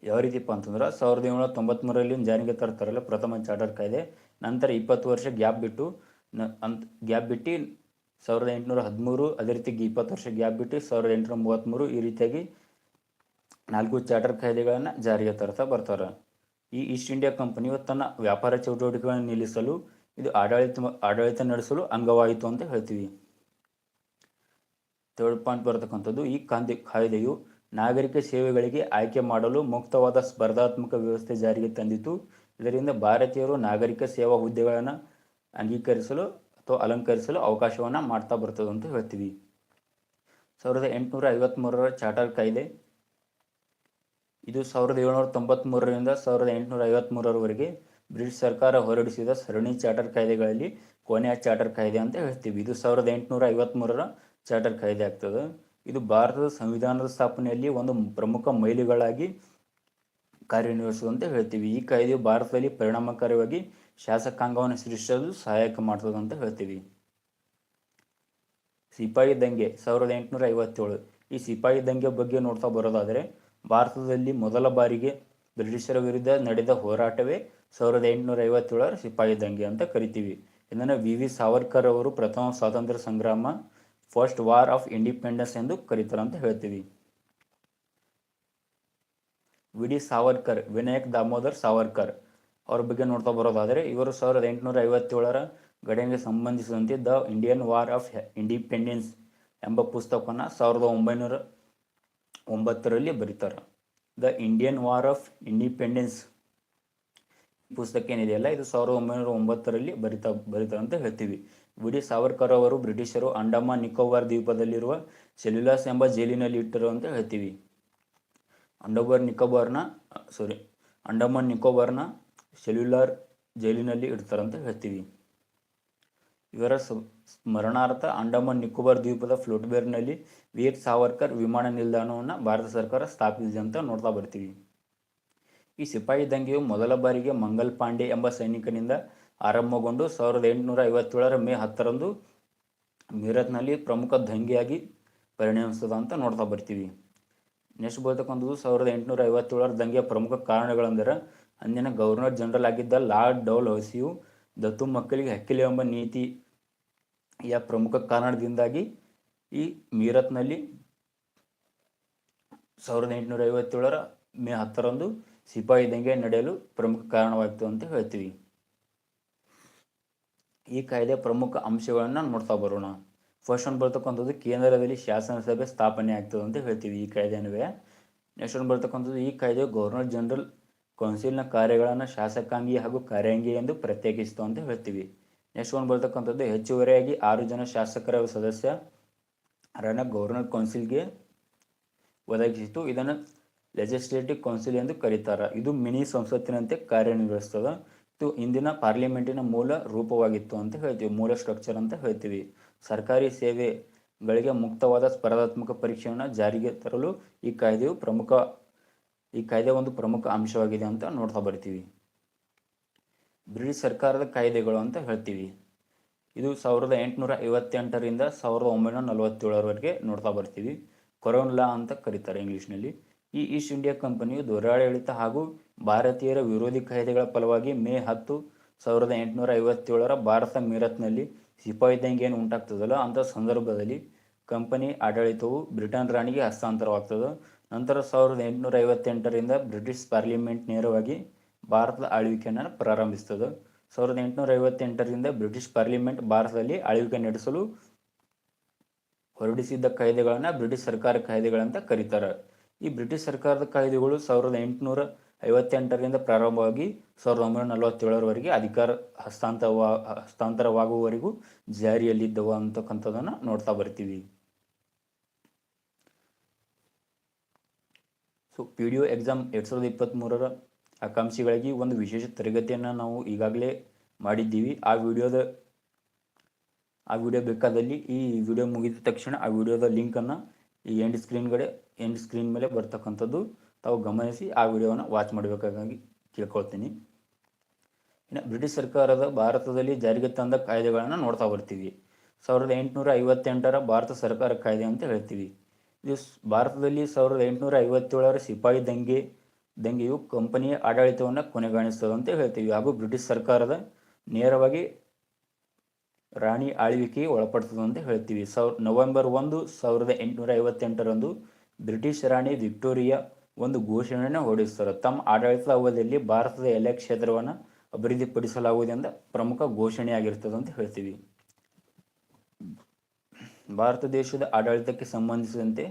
ಯಾವ ರೀತಿಪ್ಪ ಅಂತಂದ್ರೆ ಸಾವಿರದ ಏಳ್ನೂರ ತೊಂಬತ್ತ್ಮೂರಲ್ಲಿ ಜಾರಿಗೆ ತರ್ತಾರಲ್ಲ ಪ್ರಥಮ ಚಾರ್ಟರ್ ಕಾಯ್ದೆ ನಂತರ ಇಪ್ಪತ್ತು ವರ್ಷ ಗ್ಯಾಪ್ ಬಿಟ್ಟು ನ ಅಂತ ಗ್ಯಾಪ್ ಬಿಟ್ಟು ಸಾವಿರದ ಎಂಟುನೂರ ಹದಿಮೂರು ಅದೇ ರೀತಿಯಾಗಿ ಇಪ್ಪತ್ತು ವರ್ಷ ಗ್ಯಾಪ್ ಬಿಟ್ಟು ಸಾವಿರದ ಎಂಟುನೂರ ಮೂವತ್ತ್ಮೂರು ಈ ರೀತಿಯಾಗಿ ನಾಲ್ಕು ಚಾರ್ಟರ್ ಕಾಯ್ದೆಗಳನ್ನು ಜಾರಿಗೆ ತರ್ತಾ ಬರ್ತಾರೆ. ಈ ಈಸ್ಟ್ ಇಂಡಿಯಾ ಕಂಪನಿಯು ತನ್ನ ವ್ಯಾಪಾರ ಚಟುವಟಿಕೆಗಳನ್ನು ನಿಲ್ಲಿಸಲು, ಇದು ಆಡಳಿತ ಆಡಳಿತ ನಡೆಸಲು ಅಂಗವಾಯಿತು ಅಂತ ಹೇಳ್ತೀವಿ. ಥರ್ಡ್ ಪಾಯಿಂಟ್ ಬರತಕ್ಕಂಥದ್ದು, ಈ ಕಾಂತಿ ಕಾಯ್ದೆಯು ನಾಗರಿಕ ಸೇವೆಗಳಿಗೆ ಆಯ್ಕೆ ಮಾಡಲು ಮುಕ್ತವಾದ ಸ್ಪರ್ಧಾತ್ಮಕ ವ್ಯವಸ್ಥೆ ಜಾರಿಗೆ ತಂದಿತು ಇದರಿಂದ ಭಾರತೀಯರು ನಾಗರಿಕ ಸೇವಾ ಹುದ್ದೆಗಳನ್ನು ಅಂಗೀಕರಿಸಲು ಅಥವಾ ಅಲಂಕರಿಸಲು ಅವಕಾಶವನ್ನು ಮಾಡ್ತಾ ಬರ್ತದೆ ಅಂತ ಹೇಳ್ತೀವಿ. ಸಾವಿರದ ಎಂಟುನೂರ ಐವತ್ತ್ಮೂರರ ಚಾರ್ಟರ್ ಕಾಯ್ದೆ. ಇದು ಸಾವಿರದ ಏಳ್ನೂರ ತೊಂಬತ್ತ್ಮೂರರಿಂದ ಸಾವಿರದ ಎಂಟುನೂರ ಐವತ್ತ್ಮೂರರವರೆಗೆ ಬ್ರಿಟಿಷ್ ಸರ್ಕಾರ ಹೊರಡಿಸಿದ ಸರಣಿ ಚಾರ್ಟರ್ ಕಾಯ್ದೆಗಳಲ್ಲಿ ಕೊನೆಯ ಚಾರ್ಟರ್ ಕಾಯ್ದೆ ಅಂತ ಹೇಳ್ತೀವಿ. ಇದು ಸಾವಿರದ ಎಂಟುನೂರ ಐವತ್ತ್ಮೂರರ ಚಾರ್ಟರ್ ಕಾಯ್ದೆ ಆಗ್ತದೆ. ಇದು ಭಾರತದ ಸಂವಿಧಾನದ ಸ್ಥಾಪನೆಯಲ್ಲಿ ಒಂದು ಪ್ರಮುಖ ಮೈಲಿಗಳಾಗಿ ಕಾರ್ಯನಿರ್ವಹಿಸುವಂತೆ ಹೇಳ್ತೀವಿ. ಈ ಕಾಯ್ದೆಯು ಭಾರತದಲ್ಲಿ ಪರಿಣಾಮಕಾರಿಯಾಗಿ ಶಾಸಕಾಂಗವನ್ನು ಸೃಷ್ಟಿಸಲು ಸಹಾಯಕ ಮಾಡ್ತದೆ ಅಂತ ಹೇಳ್ತೀವಿ. ಸಿಪಾಯಿ ದಂಗೆ ಸಾವಿರದ ಎಂಟುನೂರ ಐವತ್ತೇಳು. ಈ ಸಿಪಾಯಿ ದಂಗೆ ಬಗ್ಗೆ ನೋಡ್ತಾ ಬರೋದಾದರೆ, ಭಾರತದಲ್ಲಿ ಮೊದಲ ಬಾರಿಗೆ ಬ್ರಿಟಿಷರ ವಿರುದ್ಧ ನಡೆದ ಹೋರಾಟವೇ ಸಾವಿರದ ಎಂಟುನೂರ ಐವತ್ತೇಳರ ಸಿಪಾಯಿ ದಂಗೆ ಅಂತ ಕರಿತೀವಿ. ಇದನ್ನು ವಿ. ವಿ. ಸಾವರ್ಕರ್ ಅವರು ಪ್ರಥಮ ಸ್ವಾತಂತ್ರ್ಯ ಸಂಗ್ರಾಮ, ಫಸ್ಟ್ ವಾರ್ ಆಫ್ ಇಂಡಿಪೆಂಡೆನ್ಸ್ ಎಂದು ಕರೀತಾರೆ ಅಂತ ಹೇಳ್ತೀವಿ. ವಿ ಡಿ ಸಾವರ್ಕರ್, ವಿನಾಯಕ್ ದಾಮೋದರ್ ಸಾವರ್ಕರ್ ಅವ್ರ ಬಗ್ಗೆ ನೋಡ್ತಾ ಬರೋದಾದರೆ ಇವರು ಸಾವಿರದ ಎಂಟುನೂರ ಐವತ್ತೇಳರ ಘಟನೆಗೆ ಸಂಬಂಧಿಸಿದಂತೆ the Indian war of independence ಎಂಬ ಪುಸ್ತಕವನ್ನು ಸಾವಿರದ ಒಂಬೈನೂರ ಒಂಬತ್ತರಲ್ಲಿ ಬರೀತಾರೆ. The Indian war of independence ಪುಸ್ತಕ ಏನಿದೆಯಲ್ಲ ಇದು ಸಾವಿರದ ಒಂಬೈನೂರ ಒಂಬತ್ತರಲ್ಲಿ ಬರಿತಾ, ಬರೀತಾರೆ ಅಂತ ಹೇಳ್ತೀವಿ. ವಿ ಡಿ ಸಾವರ್ಕರ್ ಅವರು ಬ್ರಿಟಿಷರು ಅಂಡಮಾನ್ ನಿಕೋಬಾರ್ ದ್ವೀಪದಲ್ಲಿರುವ ಸೆಲ್ಯುಲಾಸ್ ಎಂಬ ಜೈಲಿನಲ್ಲಿ ಇಟ್ಟರು ಅಂತ ಹೇಳ್ತೀವಿ. ಅಂಡೋಬಾರ್ ನಿಕೋಬಾರ್ನ ಸಾರಿ ಅಂಡಮಾನ್ ನಿಕೋಬಾರ್ನ ಸೆಲ್ಯುಲಾರ್ ಜೈಲಿನಲ್ಲಿ ಇಡ್ತಾರಂತ ಹೇಳ್ತೀವಿ. ಇವರ ಸ್ಮರಣಾರ್ಥ ಅಂಡಮಾನ್ ನಿಕೋಬಾರ್ ದ್ವೀಪದ ಫ್ಲೋಟ್ಬೇರ್ನಲ್ಲಿ ವೀರ್ ಸಾವರ್ಕರ್ ವಿಮಾನ ನಿಲ್ದಾಣವನ್ನು ಭಾರತ ಸರ್ಕಾರ ಸ್ಥಾಪಿಸಿದೆ ಅಂತ ನೋಡ್ತಾ ಬರ್ತೀವಿ. ಈ ಸಿಪಾಯಿ ದಂಗೆಯು ಮೊದಲ ಬಾರಿಗೆ ಮಂಗಲ್ ಪಾಂಡೆ ಎಂಬ ಸೈನಿಕನಿಂದ ಆರಂಭಗೊಂಡು ಸಾವಿರದ ಎಂಟುನೂರ ಐವತ್ತೇಳರ ಮೇ ಹತ್ತರಂದು ಮೀರತ್ನಲ್ಲಿ ಪ್ರಮುಖ ದಂಗೆಯಾಗಿ ಪರಿಣಮಿಸ್ತದ ಅಂತ ನೋಡ್ತಾ ಬರ್ತೀವಿ. ನೆಕ್ಸ್ಟ್ ಬರ್ತಕ್ಕಂಥದ್ದು ಸಾವಿರದ ಎಂಟುನೂರ ಐವತ್ತೇಳರ ದಂಗೆಯ ಪ್ರಮುಖ ಕಾರಣಗಳೆಂದರೆ ಅಂದಿನ ಗವರ್ನರ್ ಜನರಲ್ ಆಗಿದ್ದ ಲಾರ್ಡ್ ಡೌಲ್ ಹೌಸಿಯು ದತ್ತು ಮಕ್ಕಳಿಗೆ ಹಕ್ಕಿಲೆ ಎಂಬ ನೀತಿ ನೀತಿಯ ಪ್ರಮುಖ ಕಾರಣದಿಂದಾಗಿ ಈ ಮೀರತ್ನಲ್ಲಿ ಸಾವಿರದ ಎಂಟುನೂರ ಐವತ್ತೇಳರ ಮೇ ಹತ್ತರಂದು ಸಿಪಾಯಿ ದಂಗೆ ನಡೆಯಲು ಪ್ರಮುಖ ಕಾರಣವಾಯಿತು ಅಂತ ಹೇಳ್ತೀವಿ. ಈ ಕಾಯ್ದೆ ಪ್ರಮುಖ ಅಂಶಗಳನ್ನು ನೋಡ್ತಾ ಬರೋಣ. ಫಸ್ಟ್ ಒಂದು ಬರ್ತಕ್ಕಂಥದ್ದು ಕೇಂದ್ರದಲ್ಲಿ ಶಾಸನಸಭೆ ಸ್ಥಾಪನೆ ಆಗ್ತದೆ ಅಂತ ಹೇಳ್ತೀವಿ ಈ ಕಾಯ್ದೆ ಅನ್ವಯ ನೆಕ್ಸ್ಟ್ ಒಂದು ಬರ್ತಕ್ಕಂಥದ್ದು ಈ ಕಾಯ್ದೆ ಗವರ್ನರ್ ಜನರಲ್ ಕೌನ್ಸಿಲ್ನ ಕಾರ್ಯಗಳನ್ನು ಶಾಸಕಾಂಗಿ ಹಾಗೂ ಕಾರ್ಯಾಂಗಿ ಎಂದು ಪ್ರತ್ಯೇಕಿಸ್ತು ಅಂತ ಹೇಳ್ತೀವಿ. ನೆಕ್ಸ್ಟ್ ಒಂದು ಬರ್ತಕ್ಕಂಥದ್ದು ಹೆಚ್ಚುವರಿಯಾಗಿ ಆರು ಜನ ಶಾಸಕರ ಸದಸ್ಯರನ್ನು ಗವರ್ನರ್ ಕೌನ್ಸಿಲ್ಗೆ ಒದಗಿಸಿತು. ಇದನ್ನು ಲೆಜಿಸ್ಲೇಟಿವ್ ಕೌನ್ಸಿಲ್ ಎಂದು ಕರೀತಾರೆ. ಇದು ಮಿನಿ ಸಂಸತ್ತಿನಂತೆ ಕಾರ್ಯನಿರ್ವಹಿಸ್ತದೆ. ಇದು ಇಂದಿನ ಪಾರ್ಲಿಮೆಂಟಿನ ಮೂಲ ರೂಪವಾಗಿತ್ತು ಅಂತ ಹೇಳ್ತೀವಿ, ಮೂಲ ಸ್ಟ್ರಕ್ಚರ್ ಅಂತ ಹೇಳ್ತೀವಿ. ಸರ್ಕಾರಿ ಸೇವೆಗಳಿಗೆ ಮುಕ್ತವಾದ ಸ್ಪರ್ಧಾತ್ಮಕ ಪರೀಕ್ಷೆಯನ್ನು ಜಾರಿಗೆ ತರಲು ಈ ಕಾಯ್ದೆಯು ಪ್ರಮುಖ, ಈ ಕಾಯ್ದೆ ಒಂದು ಪ್ರಮುಖ ಅಂಶವಾಗಿದೆ ಅಂತ ನೋಡ್ತಾ ಬರ್ತೀವಿ. ಬ್ರಿಟಿಷ್ ಸರ್ಕಾರದ ಕಾಯ್ದೆಗಳು ಅಂತ ಹೇಳ್ತೀವಿ. ಇದು ಸಾವಿರದ ಎಂಟುನೂರ ಐವತ್ತೆಂಟರಿಂದ ಸಾವಿರದ ಒಂಬೈನೂರ ನಲವತ್ತೇಳರವರೆಗೆ ನೋಡ್ತಾ ಬರ್ತೀವಿ. ಕೊರೋನ್ ಲಾ ಅಂತ ಕರೀತಾರೆ ಇಂಗ್ಲೀಷ್ನಲ್ಲಿ. ಈ ಈಸ್ಟ್ ಇಂಡಿಯಾ ಕಂಪನಿಯು ದುರಾಡಳಿತ ಹಾಗೂ ಭಾರತೀಯರ ವಿರೋಧಿ ಕಾಯ್ದೆಗಳ ಫಲವಾಗಿ ಮೇ ಹತ್ತು ಸಾವಿರದ ಎಂಟುನೂರ ಐವತ್ತೇಳರ ಭಾರತ ಮೀರತ್ನಲ್ಲಿ ಸಿಪಾಯಿ ದಂಗೆ ಏನು ಉಂಟಾಗ್ತದಲ್ಲ ಅಂಥ ಸಂದರ್ಭದಲ್ಲಿ ಕಂಪನಿ ಆಡಳಿತವು ಬ್ರಿಟನ್ ರಾಣಿಗೆ ಹಸ್ತಾಂತರವಾಗ್ತದೆ. ನಂತರ ಸಾವಿರದ ಎಂಟುನೂರ ಐವತ್ತೆಂಟರಿಂದ ಬ್ರಿಟಿಷ್ ಪಾರ್ಲಿಮೆಂಟ್ ನೇರವಾಗಿ ಭಾರತದ ಆಳ್ವಿಕೆಯನ್ನು ಪ್ರಾರಂಭಿಸ್ತದೆ. ಸಾವಿರದ ಎಂಟುನೂರ ಐವತ್ತೆಂಟರಿಂದ ಬ್ರಿಟಿಷ್ ಪಾರ್ಲಿಮೆಂಟ್ ಭಾರತದಲ್ಲಿ ಆಳ್ವಿಕೆ ನಡೆಸಲು ಹೊರಡಿಸಿದ್ದ ಕಾಯ್ದೆಗಳನ್ನು ಬ್ರಿಟಿಷ್ ಸರ್ಕಾರ ಕಾಯ್ದೆಗಳಂತ ಕರೀತಾರೆ. ಈ ಬ್ರಿಟಿಷ್ ಸರ್ಕಾರದ ಕಾಯ್ದೆಗಳು ಸಾವಿರದ ಎಂಟುನೂರ ಐವತ್ತೆಂಟರಿಂದ ಪ್ರಾರಂಭವಾಗಿ ಸಾವಿರದ ಒಂಬೈನೂರ ನಲವತ್ತೇಳರವರೆಗೆ ಅಧಿಕಾರ ಹಸ್ತಾಂತರವಾ, ಹಸ್ತಾಂತರವಾಗುವವರೆಗೂ ಜಾರಿಯಲ್ಲಿದ್ದವು ಅಂತಕ್ಕಂಥದ್ದನ್ನು ನೋಡ್ತಾ ಬರ್ತೀವಿ. So P D O exam ಎರಡು ಸಾವಿರದ ಇಪ್ಪತ್ತ್ಮೂರರ ಆಕಾಂಕ್ಷಿಗಳಿಗೆ ಒಂದು ವಿಶೇಷ ತರಗತಿಯನ್ನು ನಾವು ಈಗಾಗಲೇ ಮಾಡಿದ್ದೀವಿ. ಆ ವಿಡಿಯೋದ, ಆ ವಿಡಿಯೋ ಬೇಕಾದಲ್ಲಿ ಈ ವಿಡಿಯೋ ಮುಗಿದ ತಕ್ಷಣ ಆ ವಿಡಿಯೋದ ಲಿಂಕನ್ನು ಈ ಎಂಡ್ ಸ್ಕ್ರೀನ್ ಕಡೆ ಎಂಡ್ ಸ್ಕ್ರೀನ್ ಮೇಲೆ ಬರ್ತಕ್ಕಂಥದ್ದು. ತಾವು ಗಮನಿಸಿ ಆ ವಿಡಿಯೋವನ್ನು ವಾಚ್ ಮಾಡಬೇಕಾಗಿ ತಿಳ್ಕೊಳ್ತೀನಿ. ಇನ್ನು ಬ್ರಿಟಿಷ್ ಸರ್ಕಾರದ ಭಾರತದಲ್ಲಿ ಜಾರಿಗೆ ತಂದ ಕಾಯ್ದೆಗಳನ್ನು ನೋಡ್ತಾ ಬರ್ತೀವಿ. ಸಾವಿರದ ಎಂಟುನೂರ ಐವತ್ತೆಂಟರ ಭಾರತ ಸರ್ಕಾರ ಕಾಯ್ದೆ ಅಂತ ಹೇಳ್ತೀವಿ. ಇದು ಭಾರತದಲ್ಲಿ ಸಾವಿರದ ಎಂಟುನೂರ ಐವತ್ತೇಳರ ಸಿಪಾಯಿ ದಂಗೆ, ದಂಗೆಯು ಕಂಪನಿಯ ಆಡಳಿತವನ್ನು ಕೊನೆಗಾಣಿಸ್ತದೆ ಅಂತ ಹೇಳ್ತೀವಿ. ಹಾಗೂ ಬ್ರಿಟಿಷ್ ಸರ್ಕಾರದ ನೇರವಾಗಿ ರಾಣಿ ಆಳ್ವಿಕೆಗೆ ಒಳಪಡ್ತದೆ ಅಂತ ಹೇಳ್ತೀವಿ. ಸಾವಿರ ನವೆಂಬರ್ ಒಂದು ಸಾವಿರದ ಎಂಟುನೂರ ಐವತ್ತೆಂಟರಂದು ಬ್ರಿಟಿಷ್ ರಾಣಿ ವಿಕ್ಟೋರಿಯಾ ಒಂದು ಘೋಷಣೆಯನ್ನು ಹೊರಡಿಸ್ತಾರೆ ತಮ್ಮ ಆಡಳಿತದ ಅವಧಿಯಲ್ಲಿ ಭಾರತದ ಎಲ್ಲ ಕ್ಷೇತ್ರವನ್ನು ಅಭಿವೃದ್ಧಿಪಡಿಸಲಾಗುವುದೆಂದ ಪ್ರಮುಖ ಘೋಷಣೆಯಾಗಿರ್ತದೆ ಅಂತ ಹೇಳ್ತೀವಿ. ಭಾರತ ದೇಶದ ಆಡಳಿತಕ್ಕೆ ಸಂಬಂಧಿಸಿದಂತೆ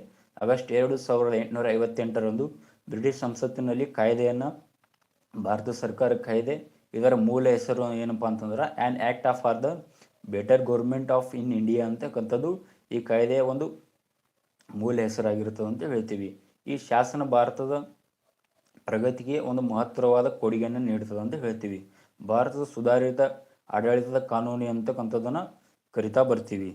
ಆಗಸ್ಟ್ ಎರಡು ಸಾವಿರದ ಎಂಟುನೂರ ಐವತ್ತೆಂಟರಂದು ಬ್ರಿಟಿಷ್ ಸಂಸತ್ತಿನಲ್ಲಿ ಕಾಯ್ದೆಯನ್ನು ಭಾರತ ಸರ್ಕಾರ ಕಾಯ್ದೆ, ಇದರ ಮೂಲ ಹೆಸರು ಏನಪ್ಪ ಅಂತಂದ್ರೆ an act of or the better government of in India ಅಂತಕ್ಕಂಥದ್ದು ಈ ಕಾಯ್ದೆಯ ಒಂದು ಮೂಲ ಹೆಸರಾಗಿರುತ್ತದೆ ಅಂತ ಹೇಳ್ತೀವಿ. ಈ ಶಾಸನ ಭಾರತದ ಪ್ರಗತಿಗೆ ಒಂದು ಮಹತ್ತರವಾದ ಕೊಡುಗೆಯನ್ನು ನೀಡುತ್ತದೆ ಅಂತ ಹೇಳ್ತೀವಿ. ಭಾರತದ ಸುಧಾರಿತ ಆಡಳಿತದ ಕಾನೂನು ಅಂತಕ್ಕಂಥದ್ದನ್ನು ಕರಿತಾ ಬರ್ತೀವಿ.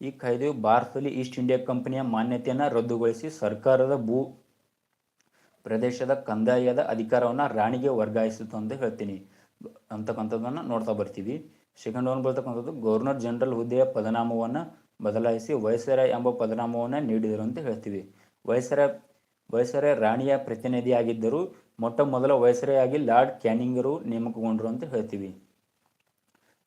ಈ ಕಾಯ್ದೆಯು ಭಾರತದಲ್ಲಿ ಈಸ್ಟ್ ಇಂಡಿಯಾ ಕಂಪನಿಯ ಮಾನ್ಯತೆಯನ್ನು ರದ್ದುಗೊಳಿಸಿ ಸರ್ಕಾರದ ಭೂ ಪ್ರದೇಶದ ಕಂದಾಯದ ಅಧಿಕಾರವನ್ನು ರಾಣಿಗೆ ವರ್ಗಾಯಿಸಿತು ಅಂತ ಹೇಳ್ತೀನಿ. ಅಂತಕ್ಕಂಥದ್ದನ್ನು ನೋಡ್ತಾ ಬರ್ತೀವಿ. ಸೆಕೆಂಡ್ ಒನ್ ಬರ್ತಕ್ಕಂಥದ್ದು ಗವರ್ನರ್ ಜನರಲ್ ಹುದ್ದೆಯ ಪದನಾಮವನ್ನು ಬದಲಾಯಿಸಿ ವೈಸರಾಯ್ ಎಂಬ ಪದನಾಮವನ್ನು ನೀಡಿದರು ಅಂತ ಹೇಳ್ತೀವಿ. ವಯಸ್ಸರ ವೈಸರಾಯ್ ರಾಣಿಯ ಪ್ರತಿನಿಧಿಯಾಗಿದ್ದರು ಮೊಟ್ಟ ಮೊದಲ ವಯಸ್ಸರೆಯಾಗಿ ಲಾರ್ಡ್ ಕ್ಯಾನಿಂಗರು ನೇಮಕಗೊಂಡರು ಅಂತ ಹೇಳ್ತೀವಿ.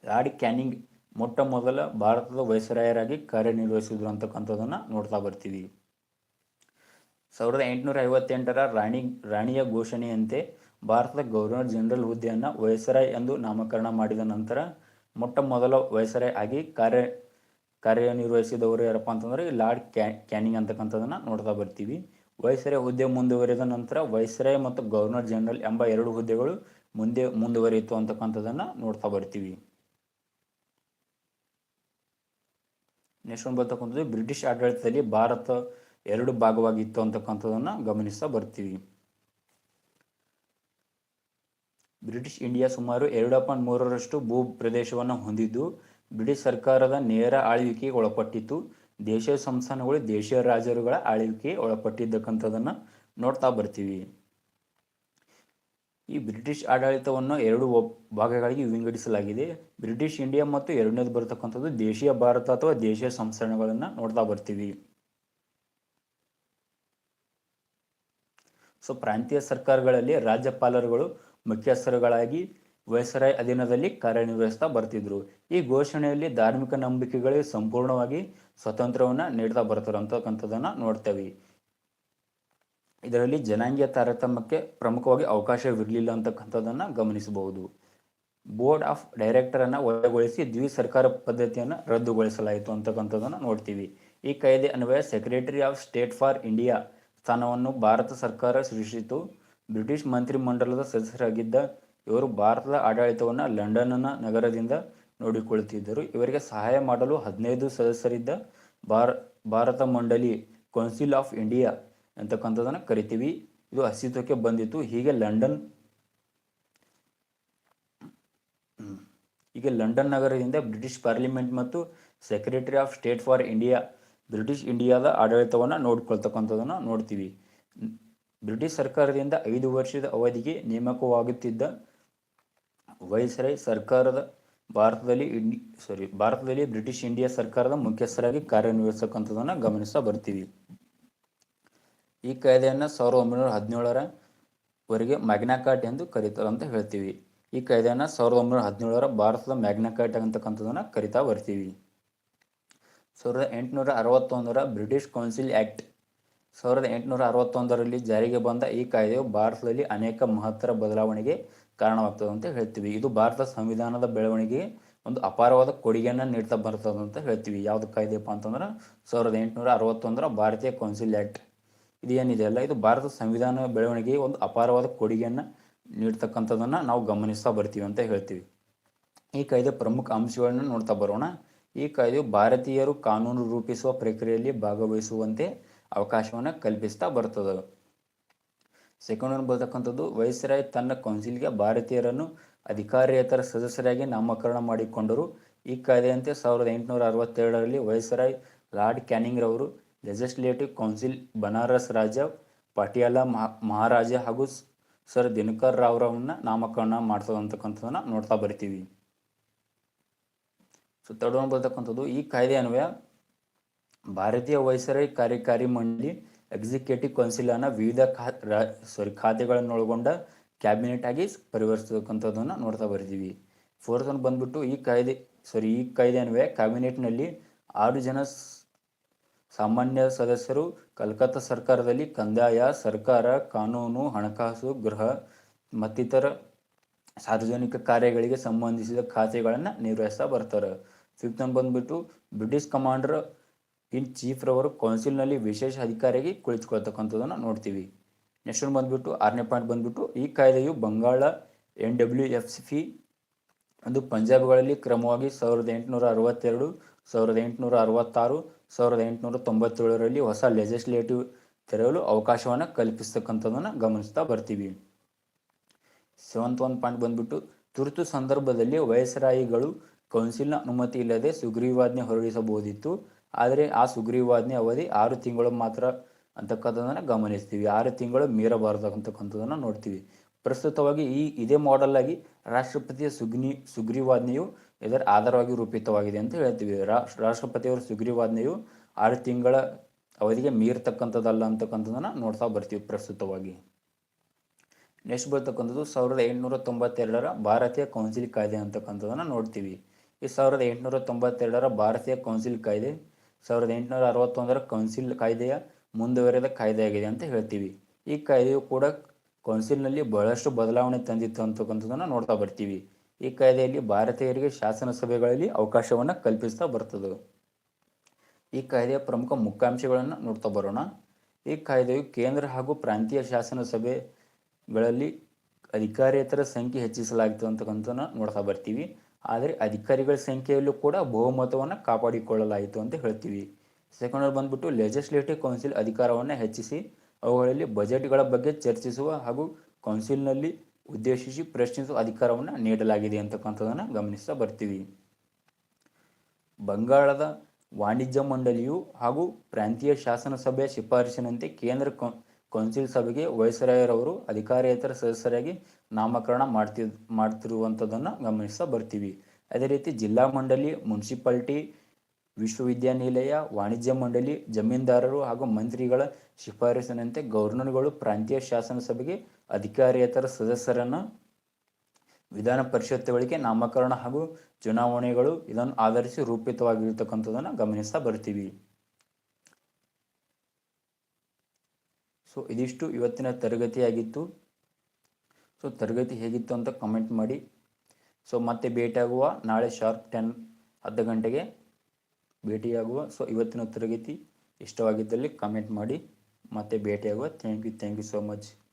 ಲಾರ್ಡ್ ಕ್ಯಾನಿಂಗ್ ಮೊಟ್ಟ ಮೊದಲ ಭಾರತದ ವೈಸರಾಯರಾಗಿ ಕಾರ್ಯನಿರ್ವಹಿಸಿದ್ರು ಅಂತಕ್ಕಂಥದ್ದನ್ನು ನೋಡ್ತಾ ಬರ್ತೀವಿ. ಸಾವಿರದ ಎಂಟುನೂರ ಐವತ್ತೆಂಟರ ರಾಣಿ, ರಾಣಿಯ ಘೋಷಣೆಯಂತೆ ಭಾರತದ ಗವರ್ನರ್ ಜನರಲ್ ಹುದ್ದೆಯನ್ನು ವಯಸ್ಸರಾಯ್ ಎಂದು ನಾಮಕರಣ ಮಾಡಿದ ನಂತರ ಮೊಟ್ಟ ಮೊದಲ ವಯಸ್ಸರಾಯ್ ಆಗಿ ಕಾರ್ಯ ಕಾರ್ಯನಿರ್ವಹಿಸಿದವರು ಯಾರಪ್ಪ ಅಂತಂದ್ರೆ ಲಾರ್ಡ್ ಕ್ಯಾ, ಕ್ಯಾನಿಂಗ್ ಅಂತಕ್ಕಂಥದ್ದನ್ನು ನೋಡ್ತಾ ಬರ್ತೀವಿ. ವೈಸ್ರಾಯ್ ಹುದ್ದೆ ಮುಂದುವರಿದ ನಂತರ ವೈಸ್ರಾಯ್ ಮತ್ತು ಗವರ್ನರ್ ಜನರಲ್ ಎಂಬ ಎರಡು ಹುದ್ದೆಗಳು ಮುಂದೆ, ಮುಂದುವರಿಯಿತು ಅಂತಕ್ಕಂಥದ್ದನ್ನು ನೋಡ್ತಾ ಬರ್ತೀವಿ. ನೆಕ್ಸ್ಟ್ ಒಂದು ಬರ್ತಕ್ಕಂಥದ್ದು ಬ್ರಿಟಿಷ್ ಆಡಳಿತದಲ್ಲಿ ಭಾರತ ಎರಡು ಭಾಗವಾಗಿತ್ತು ಅಂತಕ್ಕಂಥದ್ದನ್ನು ಗಮನಿಸ್ತಾ ಬರ್ತೀವಿ. ಬ್ರಿಟಿಷ್ ಇಂಡಿಯಾ ಸುಮಾರು ಎರಡು ಪಾಯಿಂಟ್ ಮೂರರಷ್ಟು ಭೂ ಪ್ರದೇಶವನ್ನು ಹೊಂದಿದ್ದು ಬ್ರಿಟಿಷ್ ಸರ್ಕಾರದ ನೇರ ಆಳ್ವಿಕೆಗೆ ಒಳಪಟ್ಟಿತ್ತು. ದೇಶೀಯ ಸಂಸ್ಥಾನಗಳು, ದೇಶೀಯ ರಾಜರುಗಳ ಆಳ್ವಿಕೆಗೆ ಒಳಪಟ್ಟಿದ್ದಕ್ಕಂಥದನ್ನು ನೋಡ್ತಾ ಬರ್ತೀವಿ. ಈ ಬ್ರಿಟಿಷ್ ಆಡಳಿತವನ್ನು ಎರಡು ಭಾಗಗಳಿಗೆ ವಿಂಗಡಿಸಲಾಗಿದೆ. ಬ್ರಿಟಿಷ್ ಇಂಡಿಯಾ ಮತ್ತು ಎರಡನೇದು ಬರತಕ್ಕಂಥದ್ದು ದೇಶೀಯ ಭಾರತ ಅಥವಾ ದೇಶೀಯ ಸಂಸ್ಥಾನಗಳನ್ನು ನೋಡ್ತಾ ಬರ್ತೀವಿ. ಸೊ, ಪ್ರಾಂತೀಯ ಸರ್ಕಾರಗಳಲ್ಲಿ ರಾಜ್ಯಪಾಲರುಗಳು ಮುಖ್ಯಸ್ಥರುಗಳಾಗಿ ವೈಸರಾಯ್ ಅಧೀನದಲ್ಲಿ ಕಾರ್ಯನಿರ್ವಹಿಸ್ತಾ ಬರ್ತಿದ್ರು. ಈ ಘೋಷಣೆಯಲ್ಲಿ ಧಾರ್ಮಿಕ ನಂಬಿಕೆಗಳಿಗೆ ಸಂಪೂರ್ಣವಾಗಿ ಸ್ವತಂತ್ರವನ್ನ ನೀಡ್ತಾ ಬರ್ತಾರೆ ಅಂತಕ್ಕಂಥದ್ದನ್ನು ನೋಡ್ತೇವೆ. ಇದರಲ್ಲಿ ಜನಾಂಗೀಯ ತಾರತಮ್ಯಕ್ಕೆ ಪ್ರಮುಖವಾಗಿ ಅವಕಾಶವಿರಲಿಲ್ಲ ಅಂತಕ್ಕಂಥದ್ದನ್ನು ಗಮನಿಸಬಹುದು. ಬೋರ್ಡ್ ಆಫ್ ಡೈರೆಕ್ಟರನ್ನು ಒಳಗೊಳಿಸಿ ದ್ವಿ ಸರ್ಕಾರ ಪದ್ಧತಿಯನ್ನು ರದ್ದುಗೊಳಿಸಲಾಯಿತು ಅಂತಕ್ಕಂಥದ್ದನ್ನು ನೋಡ್ತೀವಿ. ಈ ಕಾಯ್ದೆ ಅನ್ವಯ secretary of state for India ಸ್ಥಾನವನ್ನು ಭಾರತ ಸರ್ಕಾರ ಸೃಷ್ಟಿಸಿತು. ಬ್ರಿಟಿಷ್ ಮಂತ್ರಿಮಂಡಲದ ಸದಸ್ಯರಾಗಿದ್ದ ಇವರು ಭಾರತದ ಆಡಳಿತವನ್ನು ಲಂಡನ್ನ ನಗರದಿಂದ ನೋಡಿಕೊಳ್ಳುತ್ತಿದ್ದರು ಇವರಿಗೆ ಸಹಾಯ ಮಾಡಲು ಹದಿನೈದು ಸದಸ್ಯರಿದ್ದ ಭಾರ, ಭಾರತ ಮಂಡಳಿ ಕೌನ್ಸಿಲ್ ಆಫ್ ಇಂಡಿಯಾ ಅಂತಕ್ಕಂಥದ್ದನ್ನು ಕರಿತೀವಿ. ಇದು ಅಸ್ತಿತ್ವಕ್ಕೆ ಬಂದಿತ್ತು. ಹೀಗೆ ಲಂಡನ್. ಹೀಗೆ ಲಂಡನ್ ನಗರದಿಂದ ಬ್ರಿಟಿಷ್ ಪಾರ್ಲಿಮೆಂಟ್ ಮತ್ತು secretary of state for India, British ಇಂಡಿಯಾದ ಆಡಳಿತವನ್ನು ನೋಡ್ಕೊಳ್ತಕ್ಕಂಥದ್ದನ್ನು ನೋಡ್ತೀವಿ. ಬ್ರಿಟಿಷ್ ಸರ್ಕಾರದಿಂದ ಐದು ವರ್ಷದ ಅವಧಿಗೆ ನೇಮಕವಾಗುತ್ತಿದ್ದ ವೈಸರಾಯ್ ಸರ್ಕಾರದ ಭಾರತದಲ್ಲಿ ಸಾರಿ ಭಾರತದಲ್ಲಿ ಬ್ರಿಟಿಷ್ ಇಂಡಿಯಾ ಸರ್ಕಾರದ ಮುಖ್ಯಸ್ಥರಾಗಿ ಕಾರ್ಯನಿರ್ವಹಿಸತಕ್ಕಂಥದ್ದನ್ನು ಗಮನಿಸ್ತಾ ಬರ್ತೀವಿ. ಈ ಕಾಯ್ದೆಯನ್ನು ಸಾವಿರದ ಒಂಬೈನೂರ ಹದಿನೇಳರವರೆಗೆ ಮ್ಯಾಗ್ನಾಕಾಟ್ ಎಂದು ಕರೀತಾರೆ ಅಂತ ಹೇಳ್ತೀವಿ. ಈ ಕಾಯ್ದೆಯನ್ನು ಸಾವಿರದ ಒಂಬೈನೂರ ಹದಿನೇಳರ ಭಾರತದ ಮ್ಯಾಗ್ನಾಕಾಟ್ ಅಂತಕ್ಕಂಥದ್ದನ್ನು ಕರಿತಾ ಬರ್ತೀವಿ. ಸಾವಿರದ ಎಂಟುನೂರ ಅರವತ್ತೊಂದರ ಬ್ರಿಟಿಷ್ ಕೌನ್ಸಿಲ್ ಆ್ಯಕ್ಟ್ ಸಾವಿರದ ಎಂಟುನೂರ ಅರವತ್ತೊಂದರಲ್ಲಿ ಜಾರಿಗೆ ಬಂದ ಈ ಕಾಯ್ದೆಯು ಭಾರತದಲ್ಲಿ ಅನೇಕ ಮಹತ್ತರ ಬದಲಾವಣೆಗೆ ಕಾರಣವಾಗ್ತದೆ ಅಂತ ಹೇಳ್ತೀವಿ. ಇದು ಭಾರತ ಸಂವಿಧಾನದ ಬೆಳವಣಿಗೆ ಒಂದು ಅಪಾರವಾದ ಕೊಡುಗೆಯನ್ನು ನೀಡ್ತಾ ಬರ್ತದೆ ಅಂತ ಹೇಳ್ತೀವಿ. ಯಾವ್ದು ಕಾಯ್ದೆಪ್ಪ ಅಂತಂದ್ರೆ ಸಾವಿರದ ಎಂಟುನೂರ ಅರವತ್ತೊಂದರ ಭಾರತೀಯ ಕೌನ್ಸಿಲ್ ಆ್ಯಕ್ಟ್ ಇದು ಏನಿದೆ ಅಲ್ಲ, ಇದು ಭಾರತ ಸಂವಿಧಾನ ಬೆಳವಣಿಗೆಗೆ ಒಂದು ಅಪಾರವಾದ ಕೊಡುಗೆಯನ್ನು ನೀಡ್ತಕ್ಕಂಥದ್ದನ್ನು ನಾವು ಗಮನಿಸ್ತಾ ಬರ್ತೀವಿ ಅಂತ ಹೇಳ್ತೀವಿ. ಈ ಕಾಯ್ದೆ ಪ್ರಮುಖ ಅಂಶಗಳನ್ನು ನೋಡ್ತಾ ಬರೋಣ. ಈ ಕಾಯ್ದೆಯು ಭಾರತೀಯರು ಕಾನೂನು ರೂಪಿಸುವ ಪ್ರಕ್ರಿಯೆಯಲ್ಲಿ ಭಾಗವಹಿಸುವಂತೆ ಅವಕಾಶವನ್ನು ಕಲ್ಪಿಸ್ತಾ ಬರ್ತದೆ. ಸೆಕೆಂಡ್ ಒನ್ ಬರ್ತಕ್ಕಂಥದ್ದು ವೈಸ್ರಾಯ್ ತನ್ನ ಕೌನ್ಸಿಲ್ಗೆ ಭಾರತೀಯರನ್ನು ಅಧಿಕಾರಿಯೇತರ ಸದಸ್ಯರಾಗಿ ನಾಮಕರಣ ಮಾಡಿಕೊಂಡರು. ಈ ಕಾಯ್ದೆಯಂತೆ ಸಾವಿರದ ಎಂಟುನೂರ ಅರವತ್ತೆರಡರಲ್ಲಿ ವೈಸ್ರಾಯ್ ಲಾರ್ಡ್ ಕ್ಯಾನಿಂಗ್ ರವರು ಲೆಜಿಸ್ಲೇಟಿವ್ ಕೌನ್ಸಿಲ್ ಬನಾರಸ್ ರಾಜ, ಪಟಿಯಾಲ ಮಹಾ, ಮಹಾರಾಜ ಹಾಗೂ ಸರ್ ದಿನಕರ್ ರಾವ್ರವನ್ನ ನಾಮಕರಣ ಮಾಡ್ತದೆ ಅಂತಕ್ಕಂಥದ್ದನ್ನ ನೋಡ್ತಾ ಬರ್ತೀವಿ. ಸೊ ತಡವನ್ನು ಬರ್ತಕ್ಕಂಥದ್ದು, ಈ ಕಾಯ್ದೆ ಅನ್ವಯ ಭಾರತೀಯ ವೈಸರಾಯ್ ಕಾರ್ಯಕಾರಿ ಮಂಡಳಿ ಎಕ್ಸಿಕ್ಯೂಟಿವ್ ಕೌನ್ಸಿಲ್ ಅನ್ನ ವಿವಿಧ ಖಾ ಸಾರಿ ಖಾತೆಗಳನ್ನು ಒಳಗೊಂಡ ಕ್ಯಾಬಿನೆಟ್ ಆಗಿ ಪರಿವರ್ತಿಸತಕ್ಕಂಥದ್ದನ್ನು ನೋಡ್ತಾ ಬರ್ತೀವಿ. ಫೋರ್ತ್ ಒಂದು ಬಂದ್ಬಿಟ್ಟು ಈ ಕಾಯ್ದೆ ಸಾರಿ ಈ ಕಾಯ್ದೆ ಅನ್ವಯ ಕ್ಯಾಬಿನೆಟ್ನಲ್ಲಿ ಆರು ಜನ ಸಾಮಾನ್ಯ ಸದಸ್ಯರು ಕಲ್ಕತ್ತಾ ಸರ್ಕಾರದಲ್ಲಿ ಕಂದಾಯ, ಸರ್ಕಾರ, ಕಾನೂನು, ಹಣಕಾಸು, ಗೃಹ ಮತ್ತಿತರ ಸಾರ್ವಜನಿಕ ಕಾರ್ಯಗಳಿಗೆ ಸಂಬಂಧಿಸಿದ ಖಾತೆಗಳನ್ನು ನಿರ್ವಹಿಸ್ತಾ ಬರ್ತಾರೆ. ಫಿಫ್ತ್ ಬಂದ್ಬಿಟ್ಟು ಬ್ರಿಟಿಷ್ ಕಮಾಂಡರ್ ಇನ್ ಚೀಫ್ ರವರು ಕೌನ್ಸಿಲ್ನಲ್ಲಿ ವಿಶೇಷ ಅಧಿಕಾರಿಗೆ ಕುಳಿತುಕೊಳ್ತಕ್ಕಂಥದ್ದನ್ನು ನೋಡ್ತೀವಿ. ನೆಕ್ಸ್ಟ್ ಒಂದು ಬಂದ್ಬಿಟ್ಟು, ಆರನೇ ಪಾಯಿಂಟ್ ಬಂದ್ಬಿಟ್ಟು, ಈ ಕಾಯ್ದೆಯು Bengal N W F C ಒಂದು ಪಂಜಾಬ್ಗಳಲ್ಲಿ ಕ್ರಮವಾಗಿ ಸಾವಿರದ ಎಂಟುನೂರ ಅರವತ್ತೆರಡು, ಸಾವಿರದ ಎಂಟುನೂರ ಅರವತ್ತಾರು, ಸಾವಿರದ ಎಂಟುನೂರ ತೊಂಬತ್ತೇಳರಲ್ಲಿ ಹೊಸ ಲೆಜಿಸ್ಲೇಟಿವ್ ತೆರೆಯಲು ಅವಕಾಶವನ್ನು ಕಲ್ಪಿಸ್ತಕ್ಕಂಥದ್ದನ್ನು ಗಮನಿಸ್ತಾ ಬರ್ತೀವಿ. ಸೆವೆಂತ್ ಒನ್ ಪಾಯಿಂಟ್ ಬಂದ್ಬಿಟ್ಟು, ತುರ್ತು ಸಂದರ್ಭದಲ್ಲಿ ವಯಸ್ಸರಾಯಿಗಳು ಕೌನ್ಸಿಲ್ನ ಅನುಮತಿ ಇಲ್ಲದೆ ಸುಗ್ರೀವಾಜ್ಞೆ ಹೊರಡಿಸಬಹುದಿತ್ತು. ಆದರೆ ಆ ಸುಗ್ರೀವಾಜ್ಞೆ ಅವಧಿ ಆರು ತಿಂಗಳು ಮಾತ್ರ ಅಂತಕ್ಕಂಥದ್ದನ್ನು ಗಮನಿಸ್ತೀವಿ. ಆರು ತಿಂಗಳು ಮೀರಬಾರದು ಅಂತಕ್ಕಂಥದ್ದನ್ನು ನೋಡ್ತೀವಿ. ಪ್ರಸ್ತುತವಾಗಿ ಈ ಇದೇ ಮಾಡೆಲ್ ಆಗಿ ರಾಷ್ಟ್ರಪತಿಯ ಸುಗ್ನಿ, ಸುಗ್ರೀವಾಜ್ಞೆಯು ಇದರ ಆಧಾರವಾಗಿ ರೂಪಿತವಾಗಿದೆ ಅಂತ ಹೇಳ್ತೀವಿ. ರಾಷ್ಟ್ರಪತಿಯವರ ಸುಗ್ರೀವಾಜ್ಞೆಯು ಆರು ತಿಂಗಳ ಅವಧಿಗೆ ಮೀರ್ತಕ್ಕಂಥದ್ದಲ್ಲ ಅಂತಕ್ಕಂಥದ್ದನ್ನು ನೋಡ್ತಾ ಬರ್ತೀವಿ ಪ್ರಸ್ತುತವಾಗಿ. ನೆಕ್ಸ್ಟ್ ಬರ್ತಕ್ಕಂಥದ್ದು ಸಾವಿರದ ಎಂಟುನೂರ ತೊಂಬತ್ತೆರಡರ ಭಾರತೀಯ ಕೌನ್ಸಿಲ್ ಕಾಯ್ದೆ ಅಂತಕ್ಕಂಥದ್ದನ್ನು ನೋಡ್ತೀವಿ. ಈ ಸಾವಿರದ ಎಂಟುನೂರ ತೊಂಬತ್ತೆರಡರ ಭಾರತೀಯ ಕೌನ್ಸಿಲ್ ಕಾಯ್ದೆ ಸಾವಿರದ ಎಂಟುನೂರ ಅರವತ್ತೊಂದರ ಕೌನ್ಸಿಲ್ ಕಾಯ್ದೆಯ ಮುಂದುವರೆದ ಕಾಯ್ದೆಯಾಗಿದೆ ಅಂತ ಹೇಳ್ತೀವಿ. ಈ ಕಾಯ್ದೆಯು ಕೂಡ ಕೌನ್ಸಿಲ್ನಲ್ಲಿ ಬಹಳಷ್ಟು ಬದಲಾವಣೆ ತಂದಿತ್ತು ಅಂತಕ್ಕಂಥದ್ದನ್ನು ನೋಡ್ತಾ ಬರ್ತೀವಿ. ಈ ಕಾಯ್ದೆಯಲ್ಲಿ ಭಾರತೀಯರಿಗೆ ಶಾಸನ ಸಭೆಗಳಲ್ಲಿ ಅವಕಾಶವನ್ನು ಕಲ್ಪಿಸ್ತಾ ಬರ್ತದೆ. ಈ ಕಾಯ್ದೆಯ ಪ್ರಮುಖ ಮುಖ್ಯಾಂಶಗಳನ್ನು ನೋಡ್ತಾ ಬರೋಣ. ಈ ಕಾಯ್ದೆಯು ಕೇಂದ್ರ ಹಾಗೂ ಪ್ರಾಂತೀಯ ಶಾಸನ ಸಭೆಗಳಲ್ಲಿ ಅಧಿಕಾರೇತರ ಸಂಖ್ಯೆ ಹೆಚ್ಚಿಸಲಾಗಿತ್ತು ಅಂತಕ್ಕಂಥದ್ದನ್ನು ನೋಡ್ತಾ ಬರ್ತೀವಿ. ಆದರೆ ಅಧಿಕಾರಿಗಳ ಸಂಖ್ಯೆಯಲ್ಲೂ ಕೂಡ ಬಹುಮತವನ್ನು ಕಾಪಾಡಿಕೊಳ್ಳಲಾಯಿತು ಅಂತ ಹೇಳ್ತೀವಿ. ಸೆಕೆಂಡ್ ಬಂದ್ಬಿಟ್ಟು ಲೆಜಿಸ್ಲೇಟಿವ್ ಕೌನ್ಸಿಲ್ ಅಧಿಕಾರವನ್ನು ಹೆಚ್ಚಿಸಿ, ಅವುಗಳಲ್ಲಿ ಬಜೆಟ್ಗಳ ಬಗ್ಗೆ ಚರ್ಚಿಸುವ ಹಾಗೂ ಕೌನ್ಸಿಲ್ನಲ್ಲಿ ಉದ್ದೇಶಿಸಿ ಪ್ರಶ್ನಿಸುವ ಅಧಿಕಾರವನ್ನು ನೀಡಲಾಗಿದೆ ಅಂತಕ್ಕಂಥದ್ದನ್ನು ಗಮನಿಸ್ತಾ ಬರ್ತೀವಿ. ಬಂಗಾಳದ ವಾಣಿಜ್ಯ ಮಂಡಳಿಯು ಹಾಗೂ ಪ್ರಾಂತೀಯ ಶಾಸನ ಸಭೆಯ ಶಿಫಾರಸಿನಂತೆ ಕೇಂದ್ರ ಕೌನ್ಸಿಲ್ ಸಭೆಗೆ ವೈಸರಾಯರವರು ಅಧಿಕಾರೇತರ ಸದಸ್ಯರಾಗಿ ನಾಮಕರಣ ಮಾಡ್ತಿ, ಮಾಡ್ತಿರುವಂಥದ್ದನ್ನು ಗಮನಿಸ್ತಾ ಬರ್ತೀವಿ. ಅದೇ ರೀತಿ ಜಿಲ್ಲಾ ಮಂಡಳಿ, ಮುನ್ಸಿಪಾಲ್ಟಿ, ವಿಶ್ವವಿದ್ಯಾನಿಲಯ, ವಾಣಿಜ್ಯ ಮಂಡಳಿ, ಜಮೀನ್ದಾರರು ಹಾಗೂ ಮಂತ್ರಿಗಳ ಶಿಫಾರಸಿನಂತೆ ಗವರ್ನರ್ಗಳು ಪ್ರಾಂತೀಯ ಶಾಸನ ಸಭೆಗೆ ಅಧಿಕಾರೇತರ ಸದಸ್ಯರನ್ನು ವಿಧಾನ ಪರಿಷತ್ಗಳಿಗೆ ನಾಮಕರಣ ಹಾಗೂ ಚುನಾವಣೆಗಳು ಇದನ್ನು ಆಧರಿಸಿ ರೂಪಿತವಾಗಿರ್ತಕ್ಕಂಥದ್ದನ್ನು ಗಮನಿಸ್ತಾ ಬರ್ತೀವಿ. ಸೊ ಇದಿಷ್ಟು ಇವತ್ತಿನ ತರಗತಿಯಾಗಿತ್ತು. ಸೊ ತರಗತಿ ಹೇಗಿತ್ತು ಅಂತ ಕಮೆಂಟ್ ಮಾಡಿ. ಸೊ ಮತ್ತೆ ಭೇಟಿಯಾಗುವ, ನಾಳೆ ಶಾರ್ಪ್ ಟೆನ್ ಹತ್ತು ಗಂಟೆಗೆ ಭೇಟಿಯಾಗುವ. ಸೊ ಇವತ್ತಿನ ತರಗತಿ ಇಷ್ಟವಾಗಿದ್ದಲ್ಲಿ ಕಮೆಂಟ್ ಮಾಡಿ. ಮತ್ತೆ ಭೇಟಿಯಾಗುವ. Thank you thank you so much